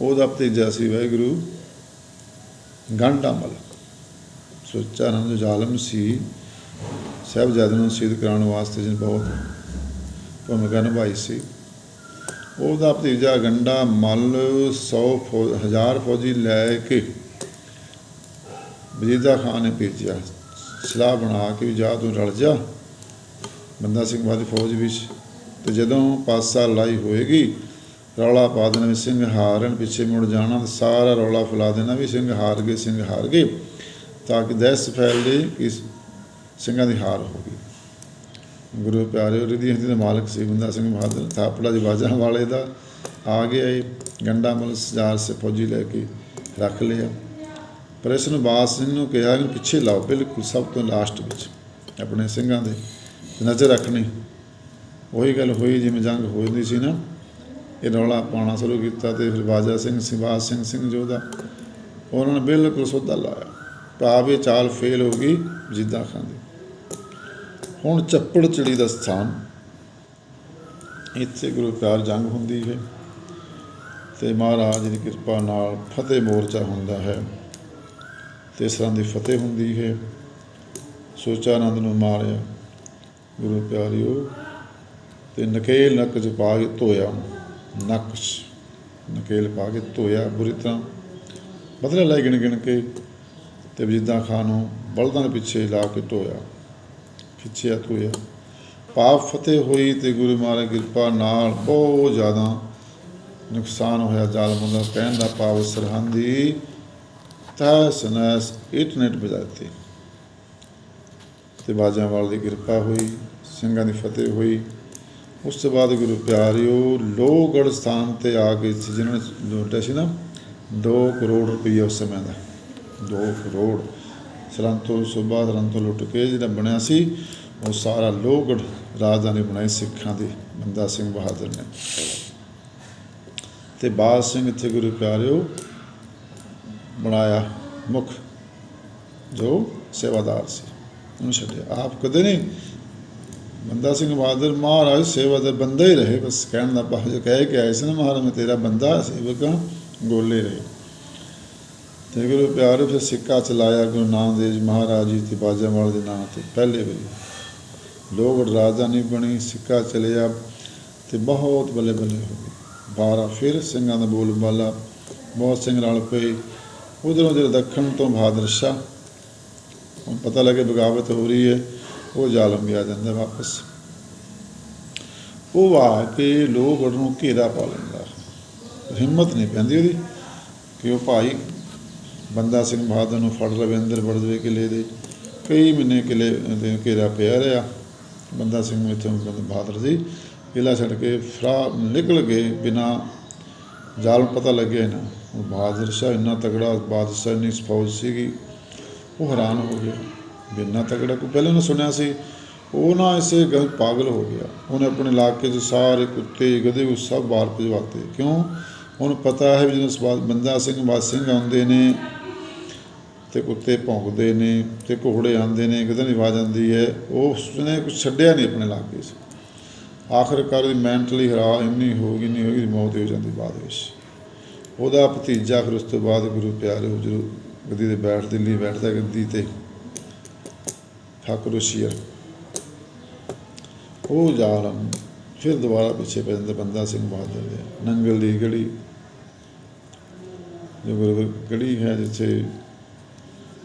Speaker 1: ਉਹਦਾ ਭਤੀਜਾ ਸੀ ਵਾਹਿਗੁਰੂ ਗੰਡਾਮਲ। ਸੁਚਾਨੰਦ ਜੋ ਜ਼ਾਲਮ ਸੀ ਸਾਹਿਬਜ਼ਾਦੇ ਨੂੰ ਸ਼ਹੀਦ ਕਰਾਉਣ ਵਾਸਤੇ ਜਿਹਨੇ ਬਹੁਤ ਭੂਮਿਕਾ ਨਿਭਾਈ ਸੀ। ਉਹਦਾ ਭਤੀਜਾ ਗੰਡਾ ਮਲ 100 ਫੌ- ਹਜ਼ਾਰ ਫੌਜੀ ਲੈ ਕੇ ਵਜੀਦਾ ਖਾਨ ਨੇ ਭੇਜਿਆ ਸਲਾਹ ਬਣਾ ਕੇ ਵੀ ਜਾ ਤੂੰ ਰਲ ਜਾ। ਬੰਦਾ ਸਿੰਘ ਬਾਦੀ ਫੌਜ ਵਿੱਚ ਤੇ ਜਦੋਂ ਪਾਸਾ ਲੜਾਈ ਹੋਏਗੀ, ਰੌਲਾ ਪਾ ਦੇਣਾ ਵੀ ਸਿੰਘ ਹਾਰਨ ਪਿੱਛੇ ਮੁੜ ਜਾਣਾ ਤੇ ਸਾਰਾ ਰੌਲਾ ਫੈਲਾ ਦੇਣਾ ਵੀ ਸਿੰਘ ਹਾਰ ਗਏ, ਸਿੰਘ ਹਾਰ ਗਏ, ਤਾਂ ਕਿ ਦਹਿਸ਼ਤ ਫੈਲ ਜਾਏ ਕਿ ਸਿੰਘਾਂ ਦੀ ਹਾਰ ਹੋ ਗਈ। ਗੁਰੂ ਪਿਆਰੇ ਰਿਧੀ ਹੰਦੀ ਦੇ ਮਾਲਕ ਸੀ ਬੰਦਾ ਸਿੰਘ ਬਹਾਦਰ, ਥਾਪੜਾ ਦੀ ਬਾਜਾਂ ਵਾਲੇ ਦਾ। ਆ ਗਿਆ ਇਹ ਗੰਡਾ ਮਲ ਸਜਾਰ ਸੇ ਫੌਜੀ ਲੈ ਕੇ ਰੱਖ ਲਿਆ। ਪਰ ਇਸ ਨੂੰ ਬਾਸ ਸਿੰਘ ਨੂੰ ਕਿਹਾ ਕਿ ਪਿੱਛੇ ਲਾਓ, ਬਿਲਕੁਲ ਸਭ ਤੋਂ ਲਾਸਟ ਵਿੱਚ, ਆਪਣੇ ਸਿੰਘਾਂ ਦੇ ਨਜ਼ਰ ਰੱਖਣੀ। ਉਹੀ ਗੱਲ ਹੋਈ ਜਿਵੇਂ ਜੰਗ ਹੋ ਜਾਂਦੀ ਸੀ ਨਾ, ਇਹ ਰੌਲਾ ਪਾਉਣਾ ਸ਼ੁਰੂ ਕੀਤਾ ਤੇ ਫਿਰ ਬਾਜਾ ਸਿੰਘ, ਸਿਵਾਸ ਸਿੰਘ ਸਿੰਘ ਜੋਧਾ ਉਹਨਾਂ ਨੇ ਬਿਲਕੁਲ ਸੋਧਾ ਲਾਇਆ। ਭਾਵ ਇਹ ਚਾਲ ਫੇਲ ਹੋ ਗਈ ਜਿੱਦਾਂ ਖਾਂਦੇ ਹੁਣ ਚੱਪੜ ਚਿੜੀ ਦਾ ਸਥਾਨ, ਇੱਥੇ ਗੁਰੂ ਪਿਆਰ ਜੰਗ ਹੁੰਦੀ ਹੈ ਤੇ ਮਹਾਰਾਜ ਦੀ ਕਿਰਪਾ ਨਾਲ ਫਤਿਹ ਮੋਰਚਾ ਹੁੰਦਾ ਹੈ। ਤੇ ਇਸ ਤਰ੍ਹਾਂ ਦੀ ਫਤਿਹ ਹੁੰਦੀ ਹੈ ਸੋਚਾਨੰਦ ਨੂੰ ਮਾਰਿਆ। ਗੁਰੂ ਪਿਆਰਿਓ, ਤੇ ਨਕੇਲ ਨੱਕ ਚ ਪਾ ਕੇ ਧੋਇਆ। ਨੱਕ 'ਚ ਨਕੇਲ ਪਾ ਕੇ ਧੋਇਆ ਬੁਰੀ ਤਰ੍ਹਾਂ। ਬਦਲੇ ਲੈ ਗਿਣ ਗਿਣ ਕੇ ਤੇ ਜਿੱਦਾਂ ਖਾਨ ਨੂੰ ਬਲਦਾਂ ਦੇ ਪਿੱਛੇ ਲਾ ਕੇ ਧੋਇਆ ਖਿੱਚਿਆ ਧੋਇਆ। ਪਾਪ ਫਤਿਹ ਹੋਈ ਤੇ ਗੁਰੂ ਮਹਾਰਾਜ ਦੀ ਕਿਰਪਾ ਨਾਲ ਬਹੁਤ ਜ਼ਿਆਦਾ ਨੁਕਸਾਨ ਹੋਇਆ, ਜ਼ਾਲਮਾਂ ਦਾ ਕਹਿਣ ਦਾ ਪਾਪ ਸਰਹੰਦੀ ਤਹਿਸ ਨਹਿਸ ਇੰਟਰਨੈਟ ਬਜਾਤੇ। ਤੇ ਬਾਜਾਂ ਵਾਲ ਦੀ ਕਿਰਪਾ ਹੋਈ, ਸਿੰਘਾਂ ਦੀ ਫਤਿਹ ਹੋਈ। ਉਸ ਤੋਂ ਬਾਅਦ ਗੁਰੂ ਪਿਆਰਿਓ, ਲੋਹਗੜ੍ਹ ਸਥਾਨ ਤੇ ਆ ਗਏ ਸੀ ਜਿਨ੍ਹਾਂ ਨੇ ਲੁੱਟਿਆ ਸੀ ਨਾ 2 ਕਰੋੜ ਰੁਪਏ ਉਸ ਸਮੇਂ ਦਾ। 2 ਕਰੋੜ। ਸਰੰਤੋ ਸੁਬਾ ਸਰੰਤੋ ਲੁੱਟ ਕੇ ਜਿਹੜਾ ਬਣਿਆ ਸੀ, ਉਹ ਸਾਰਾ ਲੋਹਗੜ੍ਹ ਰਾਜਧਾਨੀ ਬਣਾਈ ਸਿੱਖਾਂ ਦੀ, ਬੰਦਾ ਸਿੰਘ ਬਹਾਦਰ ਨੇ। ਤੇ ਬਾਦ ਸਿੰਘ ਇੱਥੇ ਗੁਰੂ ਪਿਆਰਿਓ ਬਣਾਇਆ ਮੁੱਖ, ਜੋ ਸੇਵਾਦਾਰ ਸੀ। ਉਹਨੂੰ ਛੱਡਿਆ। ਆਪ ਕਦੇ ਨਹੀਂ ਬੰਦਾ ਸਿੰਘ ਬਹਾਦਰ ਮਹਾਰਾਜ ਸੇਵਾ ਦੇ ਬੰਦਾ ਹੀ ਰਹੇ, ਬਸ ਕਹਿਣ ਦਾ ਭਾਵ ਕਹਿ ਕੇ ਆਏ ਸੀ ਨਾ ਮਹਾਰਾਜ, ਮੈਂ ਤੇਰਾ ਬੰਦਾ ਸੇਵਕਾਂ ਗੋਲੇ ਰਹੇ। ਤੇ ਗੁਰੂ ਪਿਆਰੇ ਫਿਰ ਸਿੱਕਾ ਚਲਾਇਆ ਗੁਰੂ ਨਾਨਕ ਦੇਵ ਜੀ ਮਹਾਰਾਜ ਜੀ ਤੇ ਬਾਜਾਵਾਲ ਦੇ ਨਾਂ ਤੇ, ਪਹਿਲੇ ਵਾਰੀ। ਲੋਕ ਰਾਜਧਾਨੀ ਬਣੀ, ਸਿੱਕਾ ਚਲਿਆ ਤੇ ਬਹੁਤ ਬੱਲੇ ਬੱਲੇ ਹੋ ਗਏ। ਬਾਰਾ, ਫਿਰ ਸਿੰਘਾਂ ਦਾ ਬੋਲ ਬਾਲਾ ਬਹੁਤ ਸਿੰਘ ਰਲ ਪਏ। ਉਧਰੋਂ ਜਿਹੜਾ ਦੱਖਣ ਤੋਂ ਬਹਾਦਰ ਸ਼ਾਹ। ਹੁਣ ਪਤਾ ਲੱਗੇ ਬਗਾਵਤ ਹੋ ਰਹੀ ਹੈ, ਉਹ ਜ਼ਾਲਮ ਵੀ ਆ ਜਾਂਦਾ ਵਾਪਸ। ਉਹ ਆ ਕੇ ਲੋਕ ਉਹਨੂੰ ਘੇਰਾ ਪਾ ਲੈਂਦਾ। ਹਿੰਮਤ ਨਹੀਂ ਪੈਂਦੀ ਉਹਦੀ ਕਿ ਉਹ ਭਾਈ ਬੰਦਾ ਸਿੰਘ ਬਹਾਦਰ ਨੂੰ ਫੜ ਲਵੇ, ਅੰਦਰ ਵੜ ਦੇਵੇ ਕਿਲੇ ਦੇ। ਕਈ ਮਹੀਨੇ ਕਿਲੇ ਦੇ ਘੇਰਾ ਪਿਆ ਰਿਹਾ। ਬੰਦਾ ਸਿੰਘ ਇੱਥੋਂ ਬੰਦਾ ਬਹਾਦਰ ਜੀ ਕਿਲਾ ਛੱਡ ਕੇ ਫਰਾ ਨਿਕਲ ਗਏ ਬਿਨਾ ਜ਼ਾਲਮ ਪਤਾ ਲੱਗਿਆ ਨਾ। ਬਹਾਦਰ ਸ਼ਾਹ ਇੰਨਾ ਤਗੜਾ ਬਾਦਸ਼ਾਹ ਇੰਨੀ ਫੌਜ ਸੀਗੀ, ਉਹ ਹੈਰਾਨ ਹੋ ਗਿਆ ਵੀ ਇੰਨਾ ਤਗੜਾ ਕੋਈ ਪਹਿਲਾਂ ਉਹਨੇ ਸੁਣਿਆ ਸੀ, ਉਹ ਨਾ ਇਸੇ ਗੱਲ ਪਾਗਲ ਹੋ ਗਿਆ। ਉਹਨੇ ਆਪਣੇ ਇਲਾਕੇ 'ਚ ਸਾਰੇ ਕੁੱਤੇ, ਗਧੇ ਉਹ ਸਭ ਬਾਹਰ ਭਜਵਾਤੇ। ਕਿਉਂ? ਉਹਨੂੰ ਪਤਾ ਹੈ ਵੀ ਜਦੋਂ ਬੰਦਾ ਸਿੰਘ ਬਾਦ ਸਿੰਘ ਆਉਂਦੇ ਨੇ ਤੇ ਕੁੱਤੇ ਭੌਂਕਦੇ ਨੇ ਤੇ ਘੋੜੇ ਆਉਂਦੇ ਨੇ ਕਿਤੇ ਨਹੀਂ ਆਵਾਜ਼ ਆਉਂਦੀ ਹੈ, ਉਹ ਉਸਨੇ ਕੁਝ ਛੱਡਿਆ ਨਹੀਂ ਆਪਣੇ ਇਲਾਕੇ 'ਚ। ਆਖਰਕਾਰ ਉਹਦੀ ਮੈਂਟਲੀ ਹਰਾ ਇੰਨੀ ਹੋ ਗਈ ਨਹੀਂ ਹੋ ਗਈ ਮੌਤ ਹੋ ਜਾਂਦੀ ਬਾਅਦ ਵਿੱਚ। ਉਹਦਾ ਭਤੀਜਾ ਫਿਰ ਉਸ ਤੋਂ ਬਾਅਦ ਗੁਰੂ ਪਿਆਰੇ ਜਦੋਂ ਗੱਦੀ ਤੇ ਬੈਠ, ਦਿੱਲੀ ਬੈਠਦਾ ਗੱਦੀ ਤੇ ਠਾਕੁਰ ਸ਼ੀਰ ਉਹ ਜ਼ਾਲਮ ਫਿਰ ਦੁਬਾਰਾ ਪਿੱਛੇ ਪੈ ਜਾਂਦਾ ਬੰਦਾ ਸਿੰਘ ਬਹਾਦਰ ਦੇ, ਨੰਗਲ ਦੀ ਗੜੀ ਜੋ ਗੁਰੂ ਗੜੀ ਹੈ ਜਿੱਥੇ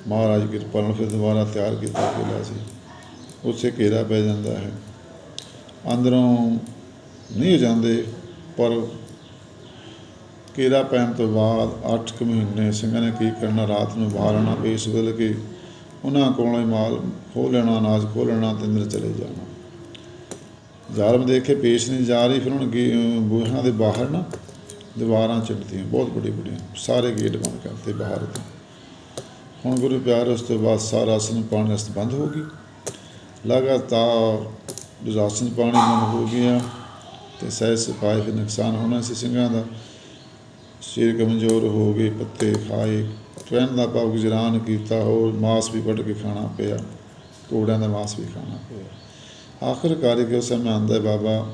Speaker 1: ਮਹਾਰਾਜ ਕਿਰਪਾ ਨਾਲ ਫਿਰ ਦੁਬਾਰਾ ਤਿਆਰ ਕੀਤਾ ਕਿਲਾ ਸੀ, ਉੱਥੇ ਘੇਰਾ ਪੈ ਜਾਂਦਾ ਹੈ। ਅੰਦਰੋਂ ਨਹੀਂ ਜਾਂਦੇ, ਪਰ ਘੇਰਾ ਪੈਣ ਤੋਂ ਬਾਅਦ 8 ਕੁ ਮਹੀਨੇ ਸਿੰਘਾਂ ਨੇ ਕੀ ਕਰਨਾ, ਰਾਤ ਨੂੰ ਬਾਹਰ ਆਉਣਾ ਪੇਸ਼ ਬਦਲ ਕੇ ਉਹਨਾਂ ਕੋਲੋਂ ਮਾਲ ਖੋਹ ਲੈਣਾ, ਅਨਾਜ ਖੋਹ ਲੈਣਾ ਤੇ ਅੰਦਰ ਚਲੇ ਜਾਣਾ। ਜ਼ਾਲਮ ਦੇਖ ਕੇ ਪੇਸ਼ ਨਹੀਂ ਜਾ ਰਹੀ, ਫਿਰ ਉਹਨਾਂ ਗੇ ਬੂਹਾਂ ਦੇ ਬਾਹਰ ਨਾ ਦੀਵਾਰਾਂ ਚਿੜਦੀਆਂ ਬਹੁਤ ਵੱਡੀ ਵੱਡੀਆਂ ਸਾਰੇ ਗੇਟ ਬੰਦ ਕਰਤੇ ਬਾਹਰ ਤੋਂ। ਹੁਣ ਗੁਰੂ ਪਿਆਰ, ਉਸ ਤੋਂ ਬਾਅਦ ਸਾਰਾ ਅਸਨ ਪਾਣੀ ਰਸਤ ਬੰਦ ਹੋ ਗਈ। ਲਗਾਤਾਰ ਰਾਸ਼ਨ ਪਾਣੀ ਬੰਦ ਹੋ ਗਿਆ ਤੇ ਸਹਿ ਸਿਪਾਹੀ ਫਿਰ ਨੁਕਸਾਨ ਹੋਣਾ ਸੀ ਸਿੰਘਾਂ ਦਾ। ਸਿਰ ਕਮਜ਼ੋਰ ਹੋ ਗਏ, ਪੱਤੇ ਖਾਏ। ਟ੍ਰੈਨ ਦਾ ਭਾਵ ਗੁਜਰਾਨ ਕੀਤਾ, ਹੋਰ ਮਾਸ ਵੀ ਵੱਢ ਕੇ ਖਾਣਾ ਪਿਆ। ਘੋੜਿਆਂ ਦਾ ਮਾਸ ਵੀ ਖਾਣਾ ਪਿਆ। ਆਖਰਕਾਰ ਕਿ ਉਸ ਸਮੇਂ ਆਂਦਾ ਬਾਬਾ,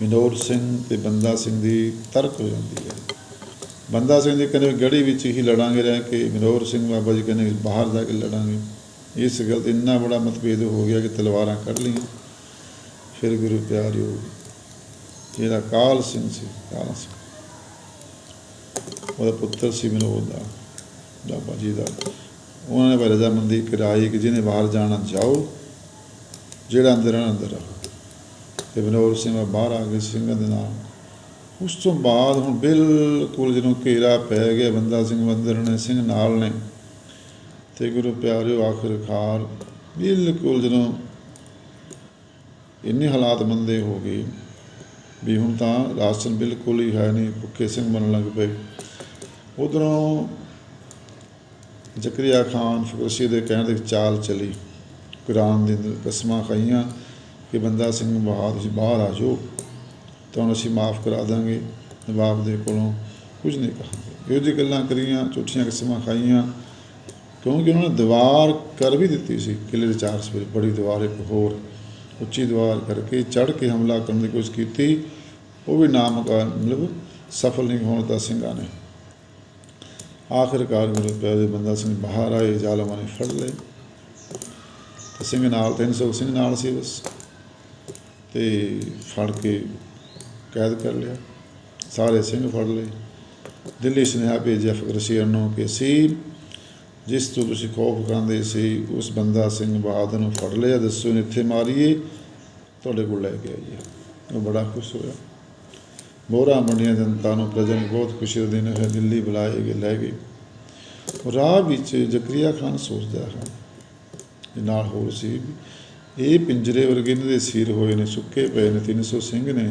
Speaker 1: ਵਿਨੋਦ ਸਿੰਘ ਤੇ ਬੰਦਾ ਸਿੰਘ ਦੀ ਤਰਕ ਹੋ ਜਾਂਦੀ ਹੈ। ਬੰਦਾ ਸਿੰਘ ਦੀ ਕਹਿੰਦੇ ਗੜੀ ਵਿੱਚ ਹੀ ਲੜਾਂਗੇ ਰਹਿ ਕੇ, ਵਿਨੋਦ ਸਿੰਘ ਬਾਬਾ ਜੀ ਕਹਿੰਦੇ ਬਾਹਰ ਜਾ ਕੇ ਲੜਾਂਗੇ। ਇਸ ਗੱਲ ਤੇ ਇੰਨਾ ਬੜਾ ਮਤਭੇਦ ਹੋ ਗਿਆ ਕਿ ਤਲਵਾਰਾਂ ਕੱਢ ਲਈਆਂ। ਫਿਰ ਗੁਰੂ ਪਿਆਰਿਓ, ਜਿਹੜਾ ਕਾਲ ਸਿੰਘ ਸੀ, ਕਾਲ ਸਿੰਘ। ਉਹਦਾ ਪੁੱਤਰ ਸੀ ਵਿਨੋਦ ਦਾ, ਬਾਬਾ ਜੀ ਦਾ। ਉਹਨਾਂ ਨੇ ਬਈ ਰਜ਼ਾਮੰਦੀ ਕਰਾਈ ਕਿ ਜਿਹਨੇ ਬਾਹਰ ਜਾਣਾ ਜਾਓ, ਜਿਹੜਾ ਅੰਦਰ ਆਉਣਾ ਅੰਦਰ ਆਓ ਤੇ ਵਿਨੋਦ ਸਿੰਘ ਬਾਹਰ ਆ ਕੇ ਸਿੰਘਾਂ ਦੇ ਨਾਲ। ਉਸ ਤੋਂ ਬਾਅਦ ਹੁਣ ਬਿਲਕੁਲ ਜਦੋਂ ਘੇਰਾ ਪੈ ਗਿਆ, ਬੰਦਾ ਸਿੰਘ ਬੰਦਰ ਨੇ, ਸਿੰਘ ਨਾਲ ਨੇ। ਤੇ ਗੁਰੂ ਪਿਆਰਿਓ, ਆਖਿਰਕਾਰ ਬਿਲਕੁਲ ਜਦੋਂ ਇੰਨੇ ਹਾਲਾਤ ਮੰਦੇ ਹੋ ਗਏ। ਵੀ ਹੁਣ ਤਾਂ ਰਾਸ਼ਨ ਬਿਲਕੁਲ ਹੀ ਹੈ ਨਹੀਂ, ਭੁੱਖੇ ਸਿੰਘ ਬਣਨ ਲੱਗ ਪਏ। ਉਧਰੋਂ ਜ਼ਕਰੀਆ ਖਾਨ ਫਕਰਸ਼ੀ ਦੇ ਕਹਿਣ ਦੇ ਚਾਲ ਚਲੀ। ਕੁਰਾਨ ਦੀ ਕਸਮਾਂ ਖਾਈਆਂ ਕਿ ਬੰਦਾ ਸਿੰਘ ਬਹਾਦਰ ਤੁਸੀਂ ਬਾਹਰ ਆ ਜਾਓ ਤੁਹਾਨੂੰ ਅਸੀਂ ਮਾਫ ਕਰਾ ਦਾਂਗੇ, ਨਵਾਬ ਦੇ ਕੋਲੋਂ ਕੁਝ ਨਹੀਂ ਕਹਾਂਗੇ। ਇਹੋ ਜਿਹੀ ਗੱਲਾਂ ਕਰੀਆਂ, ਝੂਠੀਆਂ ਕਸਮਾਂ ਖਾਈਆਂ, ਕਿਉਂਕਿ ਉਹਨਾਂ ਨੇ ਦੀਵਾਰ ਕਰ ਵੀ ਦਿੱਤੀ ਸੀ। ਕਿਲੇ ਦੇ ਚਾਰ ਸਵੇਰੇ ਬੜੀ ਦੀਵਾਰ, ਇੱਕ ਹੋਰ ਉੱਚੀ ਦੀਵਾਰ ਕਰਕੇ ਚੜ੍ਹ ਕੇ ਹਮਲਾ ਕਰਨ ਦੀ ਕੋਸ਼ਿਸ਼ ਕੀਤੀ। ਉਹ ਵੀ ਨਾਮਕਾ ਮਤਲਬ ਸਫਲ ਨਹੀਂ ਹੋਣ ਦਾ ਸਿੰਘਾਂ ਨੇ। ਆਖਿਰਕਾਰ ਗੁਰੂ ਪਿਆਰੇ ਬੰਦਾ ਸਿੰਘ ਬਾਹਰ ਆਏ, ਜ਼ਾਲਮਾਂ ਨੇ ਫੜ ਲਏ। ਤੇ ਸਿੰਘ ਨਾਲ 300 ਸਿੰਘ ਨਾਲ ਸੀ ਬਸ। ਤੇ ਫੜ ਕੇ ਕੈਦ ਕਰ ਲਿਆ। ਸਾਰੇ ਸਿੰਘ ਫੜ ਲਏ। ਦਿੱਲੀ ਸੁਨੇਹਾ ਭੇਜਿਆ ਫਕਰ ਸ਼ੇਰ ਨੂੰ ਕਿ ਸੀ ਜਿਸ ਤੋਂ ਤੁਸੀਂ ਖੌਫ ਖਾਂਦੇ ਸੀ, ਉਸ ਬੰਦਾ ਸਿੰਘ ਬਹਾਦਰ ਨੂੰ ਫੜ ਲਿਆ, ਦੱਸੋ ਇਹਨੂੰ ਇੱਥੇ ਮਾਰੀਏ। ਤੁਹਾਡੇ ਕੋਲ ਲੈ ਕੇ ਆਈਏ ਉਹ ਬੜਾ ਖੁਸ਼ ਹੋਇਆ। ਮੋਹਰਾਂ ਮੰਡੀਆਂ ਜਨਤਾ ਨੂੰ ਪ੍ਰਜਾ ਬਹੁਤ ਖੁਸ਼ੀ ਦਾ ਦਿਨ ਹੈ ਦਿੱਲੀ ਬੁਲਾਏ ਗਏ, ਲੈ ਗਏ। ਰਾਹ ਵਿੱਚ ਜ਼ਕਰੀਆ ਖਾਨ ਸੋਚਦਾ ਹੈ ਇਹ ਨਾਲ ਹੋਰ ਸੀ ਇਹ ਪਿੰਜਰੇ ਵਰਗੇ ਇਹਨਾਂ ਦੇ ਸਿਰ ਹੋਏ ਨੇ, ਸੁੱਕੇ ਪਏ ਨੇ 300 ਸਿੰਘ ਨੇ।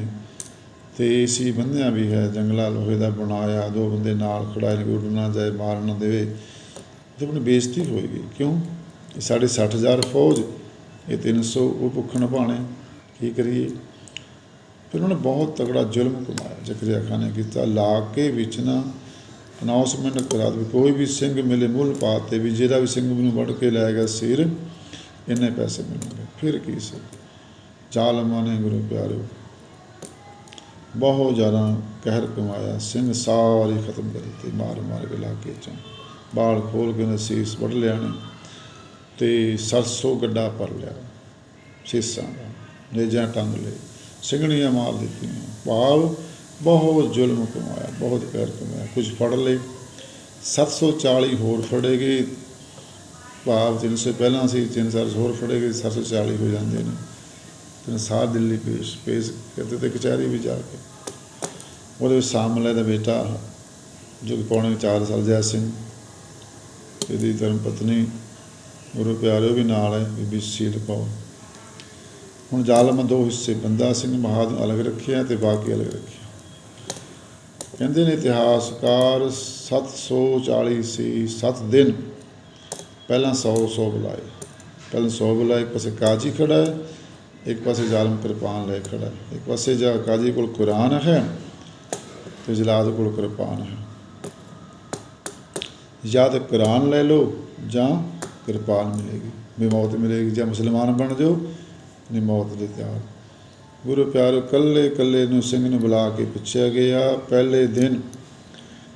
Speaker 1: ਤੇ ਸੀ ਬੰਨਿਆ ਵੀ ਹੈ, ਜੰਗਲਾ ਲੋਹੇ ਦਾ ਬਣਾਇਆ, ਦੋ ਬੰਦੇ ਨਾਲ ਖੜਾ ਨੇ ਕੋਈ ਉੱਡ ਨਾ ਜਾਏ, ਮਾਰ ਦੇਵੇ। ਤੇ ਆਪਣੀ ਬੇਇੱਜ਼ਤੀ ਹੋਏਗੀ ਕਿਉਂ? ਇਹ ਸਾਡੇ 60000 ਫੌਜ, ਇਹ 300 ਉਹ ਭੁੱਖਣ ਭਾਣੇ, ਕੀ ਕਰੀਏ? ਫਿਰ ਉਹਨੇ ਬਹੁਤ ਤਗੜਾ ਜ਼ੁਲਮ ਕਮਾਇਆ, ਜ਼ਕਰੀਆ ਖਾਨ ਨੇ ਕੀਤਾ ਇਲਾਕੇ ਵਿੱਚ ਨਾ ਅਨਾਉਂਸਮੈਂਟ ਕਰਾ ਦਿੱਤੀ। ਕੋਈ ਵੀ ਸਿੰਘ ਮਿਲੇ ਮੁੱਲ ਪਾਤੇ ਵੀ ਜਿਹੜਾ ਵੀ ਸਿੰਘ ਨੂੰ ਵੜ ਕੇ ਲੈ ਗਿਆ ਸਿਰ, ਇੰਨੇ ਪੈਸੇ ਮਿਲਣਗੇ ਫਿਰ ਕੀ ਸੀ? ਜ਼ਾਲਮਾਂ ਨੇ ਗੁਰੂ ਪਿਆਰਿਓ, ਬਹੁਤ ਜ਼ਿਆਦਾ ਕਹਿਰ ਕਮਾਇਆ, ਸਿੰਘ ਸਾਰੇ ਖਤਮ ਕਰ ਦਿੱਤੇ ਮਾਰ ਮਾਰ ਕੇ ਇਲਾਕੇ ਚੋਂ ਬਾਲ ਖੋਲ ਕੇ ਉਹਨੇ ਸੀਸ ਵੱਢ ਲਿਆ ਨੇ ਤੇ ਸਰਸੋਂ ਗੱਡਾ ਭਰ ਲਿਆ ਸੀਸਾਂ ਦਾ, ਨੇਜਾਂ ਟੰਗ ਲਏ ਸਿੰਘਣੀਆਂ ਮਾਰ ਦਿੱਤੀਆਂ, ਭਾਵ ਬਹੁਤ ਜ਼ੁਲਮ ਕਮਾਇਆ, ਬਹੁਤ ਕਹਿਰ ਕਮਾਇਆ, ਕੁਝ ਫੜ ਲਏ 740 ਹੋਰ ਫੜੇ ਗਏ, ਭਾਵ 300 ਪਹਿਲਾਂ ਸੀ 300 ਹੋਰ ਫੜੇ ਗਏ 740 ਹੋ ਜਾਂਦੇ ਨੇ, ਤੇ ਸਾਰ ਦਿੱਲੀ ਪੇਸ਼ ਪੇਸ਼ ਕਰਦੇ ਤੇ ਕਚਹਿਰੀ ਵੀ ਜਾ ਕੇ। ਉਹਦੇ ਵਿੱਚ ਸਾਮਲੇ ਦਾ ਬੇਟਾ ਜੋ ਕਿ ਪੌਣੇ 4 ਸਾਲ ਜੈ ਸਿੰਘ। ਇਹਦੀ ਧਰਮ ਪਤਨੀ ਗੁਰੂ ਪਿਆਰਿਓ ਵੀ ਨਾਲ ਹੈ, ਬੀਬੀ ਸੀਲ ਕੌਰ। ਹੁਣ ਜ਼ਾਲਮ ਦੋ ਹਿੱਸੇ, ਬੰਦਾ ਸਿੰਘ ਮਹਾਦ ਅਲੱਗ ਰੱਖਿਆ ਤੇ ਬਾਕੀ ਅਲੱਗ ਰੱਖਿਆ। ਕਹਿੰਦੇ ਨੇ ਇਤਿਹਾਸਕਾਰ 740 ਸੀ 7 ਦਿਨ ਪਹਿਲਾਂ 100 100 ਬੁਲਾਏ। ਪਹਿਲਾਂ 100 ਬੁਲਾਏ, ਇੱਕ ਪਾਸੇ ਕਾਜੀ ਖੜਾ ਹੈ, ਇੱਕ ਪਾਸੇ ਜ਼ਾਲਮ ਕਿਰਪਾਨ ਲੈ ਖੜਾ ਹੈ। ਇੱਕ ਪਾਸੇ ਜਾ ਕਾਜੀ ਕੋਲ ਕੁਰਾਨ ਹੈ ਤੇ ਜਲਾਦ ਕੋਲ ਕਿਰਪਾਨ ਹੈ। ਜਾਂ ਤਾਂ ਕੁਰਾਨ ਲੈ ਲਓ ਜਾਂ ਕਿਰਪਾਨ ਮਿਲੇਗੀ। ਵੀ ਮੌਤ ਮਿਲੇਗੀ ਜਾਂ ਮੁਸਲਮਾਨ ਬਣ ਜਾਓ ਨਹੀਂ ਮੌਤ ਦੇ ਤਿਆਰ ਗੁਰੂ ਪਿਆਰੋ ਕੱਲੇ ਕੱਲੇ ਨੂੰ ਸਿੰਘ ਨੂੰ ਬੁਲਾ ਕੇ ਪੁੱਛਿਆ ਗਿਆ, ਪਹਿਲੇ ਦਿਨ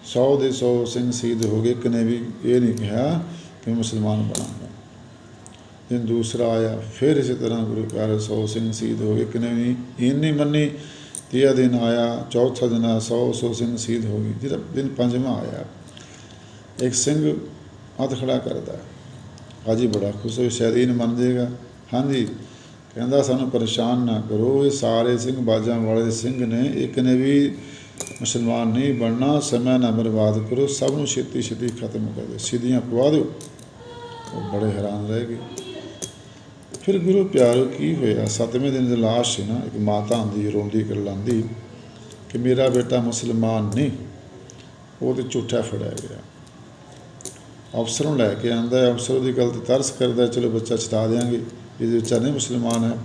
Speaker 1: 100 ਦੇ 100 ਸਿੰਘ ਸ਼ਹੀਦ ਹੋ ਗਏ, ਇੱਕ ਨੇ ਵੀ ਇਹ ਨਹੀਂ ਕਿਹਾ ਕਿ ਮੁਸਲਮਾਨ ਬਣਾਂਗਾ। ਦਿਨ ਦੂਸਰਾ ਆਇਆ, ਫਿਰ ਇਸੇ ਤਰ੍ਹਾਂ ਗੁਰੂ ਪਿਆਰੇ 100 ਸਿੰਘ ਸ਼ਹੀਦ ਹੋ ਗਏ, ਇੱਕ ਨੇ ਵੀ ਇਹ ਨਹੀਂ ਮੰਨੀ। ਤੀਆ ਦਿਨ ਆਇਆ, ਚੌਥਾ ਦਿਨ ਆਇਆ 100 100 ਸਿੰਘ ਸ਼ਹੀਦ ਹੋ ਗਏ ਜਿਹੜਾ ਦਿਨ ਪੰਜਵਾਂ ਆਇਆ। ਇੱਕ ਸਿੰਘ ਹੱਥ ਖੜਾ ਕਰਦਾ ਹਾਜੀ ਬੜਾ ਖੁਸ਼ ਹੋਇਆ, ਸ਼ਾਇਦ ਇਹ ਮੰਨ ਜਾਏਗਾ। ਹਾਂਜੀ, ਕਹਿੰਦਾ, ਸਾਨੂੰ ਪਰੇਸ਼ਾਨ ਨਾ ਕਰੋ, ਇਹ ਸਾਰੇ ਸਿੰਘ ਬਾਜਾਂ ਵਾਲੇ ਸਿੰਘ ਨੇ, ਇੱਕ ਨੇ ਵੀ ਮੁਸਲਮਾਨ ਨਹੀਂ ਬਣਨਾ, ਸਮਾਂ ਨਾ ਬਰਬਾਦ ਕਰੋ, ਸਭ ਨੂੰ ਛੇਤੀ ਛੇਤੀ ਖਤਮ ਕਰ ਦਿਓ, ਸਿੱਧੀਆਂ ਪਵਾ ਦਿਓ। ਉਹ ਬੜੇ ਹੈਰਾਨ ਰਹਿ ਗਏ। ਫਿਰ ਗੁਰੂ ਪਿਆਰੋ, ਕੀ ਹੋਇਆ? ਸੱਤਵੇਂ ਦਿਨ ਦੀ ਲਾਸ਼ ਸੀ ਨਾ, ਇੱਕ ਮਾਤਾ ਆਂਦੀ ਰੋਂਦੀ ਕਰਲਾਂਦੀ ਕਿ ਮੇਰਾ ਬੇਟਾ ਮੁਸਲਮਾਨ ਨਹੀਂ, ਉਹ ਤੇ ਝੂਠਾ ਫੜਿਆ ਗਿਆ। ਅਫਸਰ ਨੂੰ ਲੈ ਕੇ ਆਂਦਾ ਹੈ, ਅਫਸਰ ਦੀ ਗੱਲ ਤੇ ਤਰਸ ਕਰਦਾ ਚਲੋ ਬੱਚਾ ਛਡਾ ਦੇਾਂਗੇ ਇਹਦੇ ਬੱਚਾ ਨਹੀਂ ਮੁਸਲਮਾਨ ਹੈ।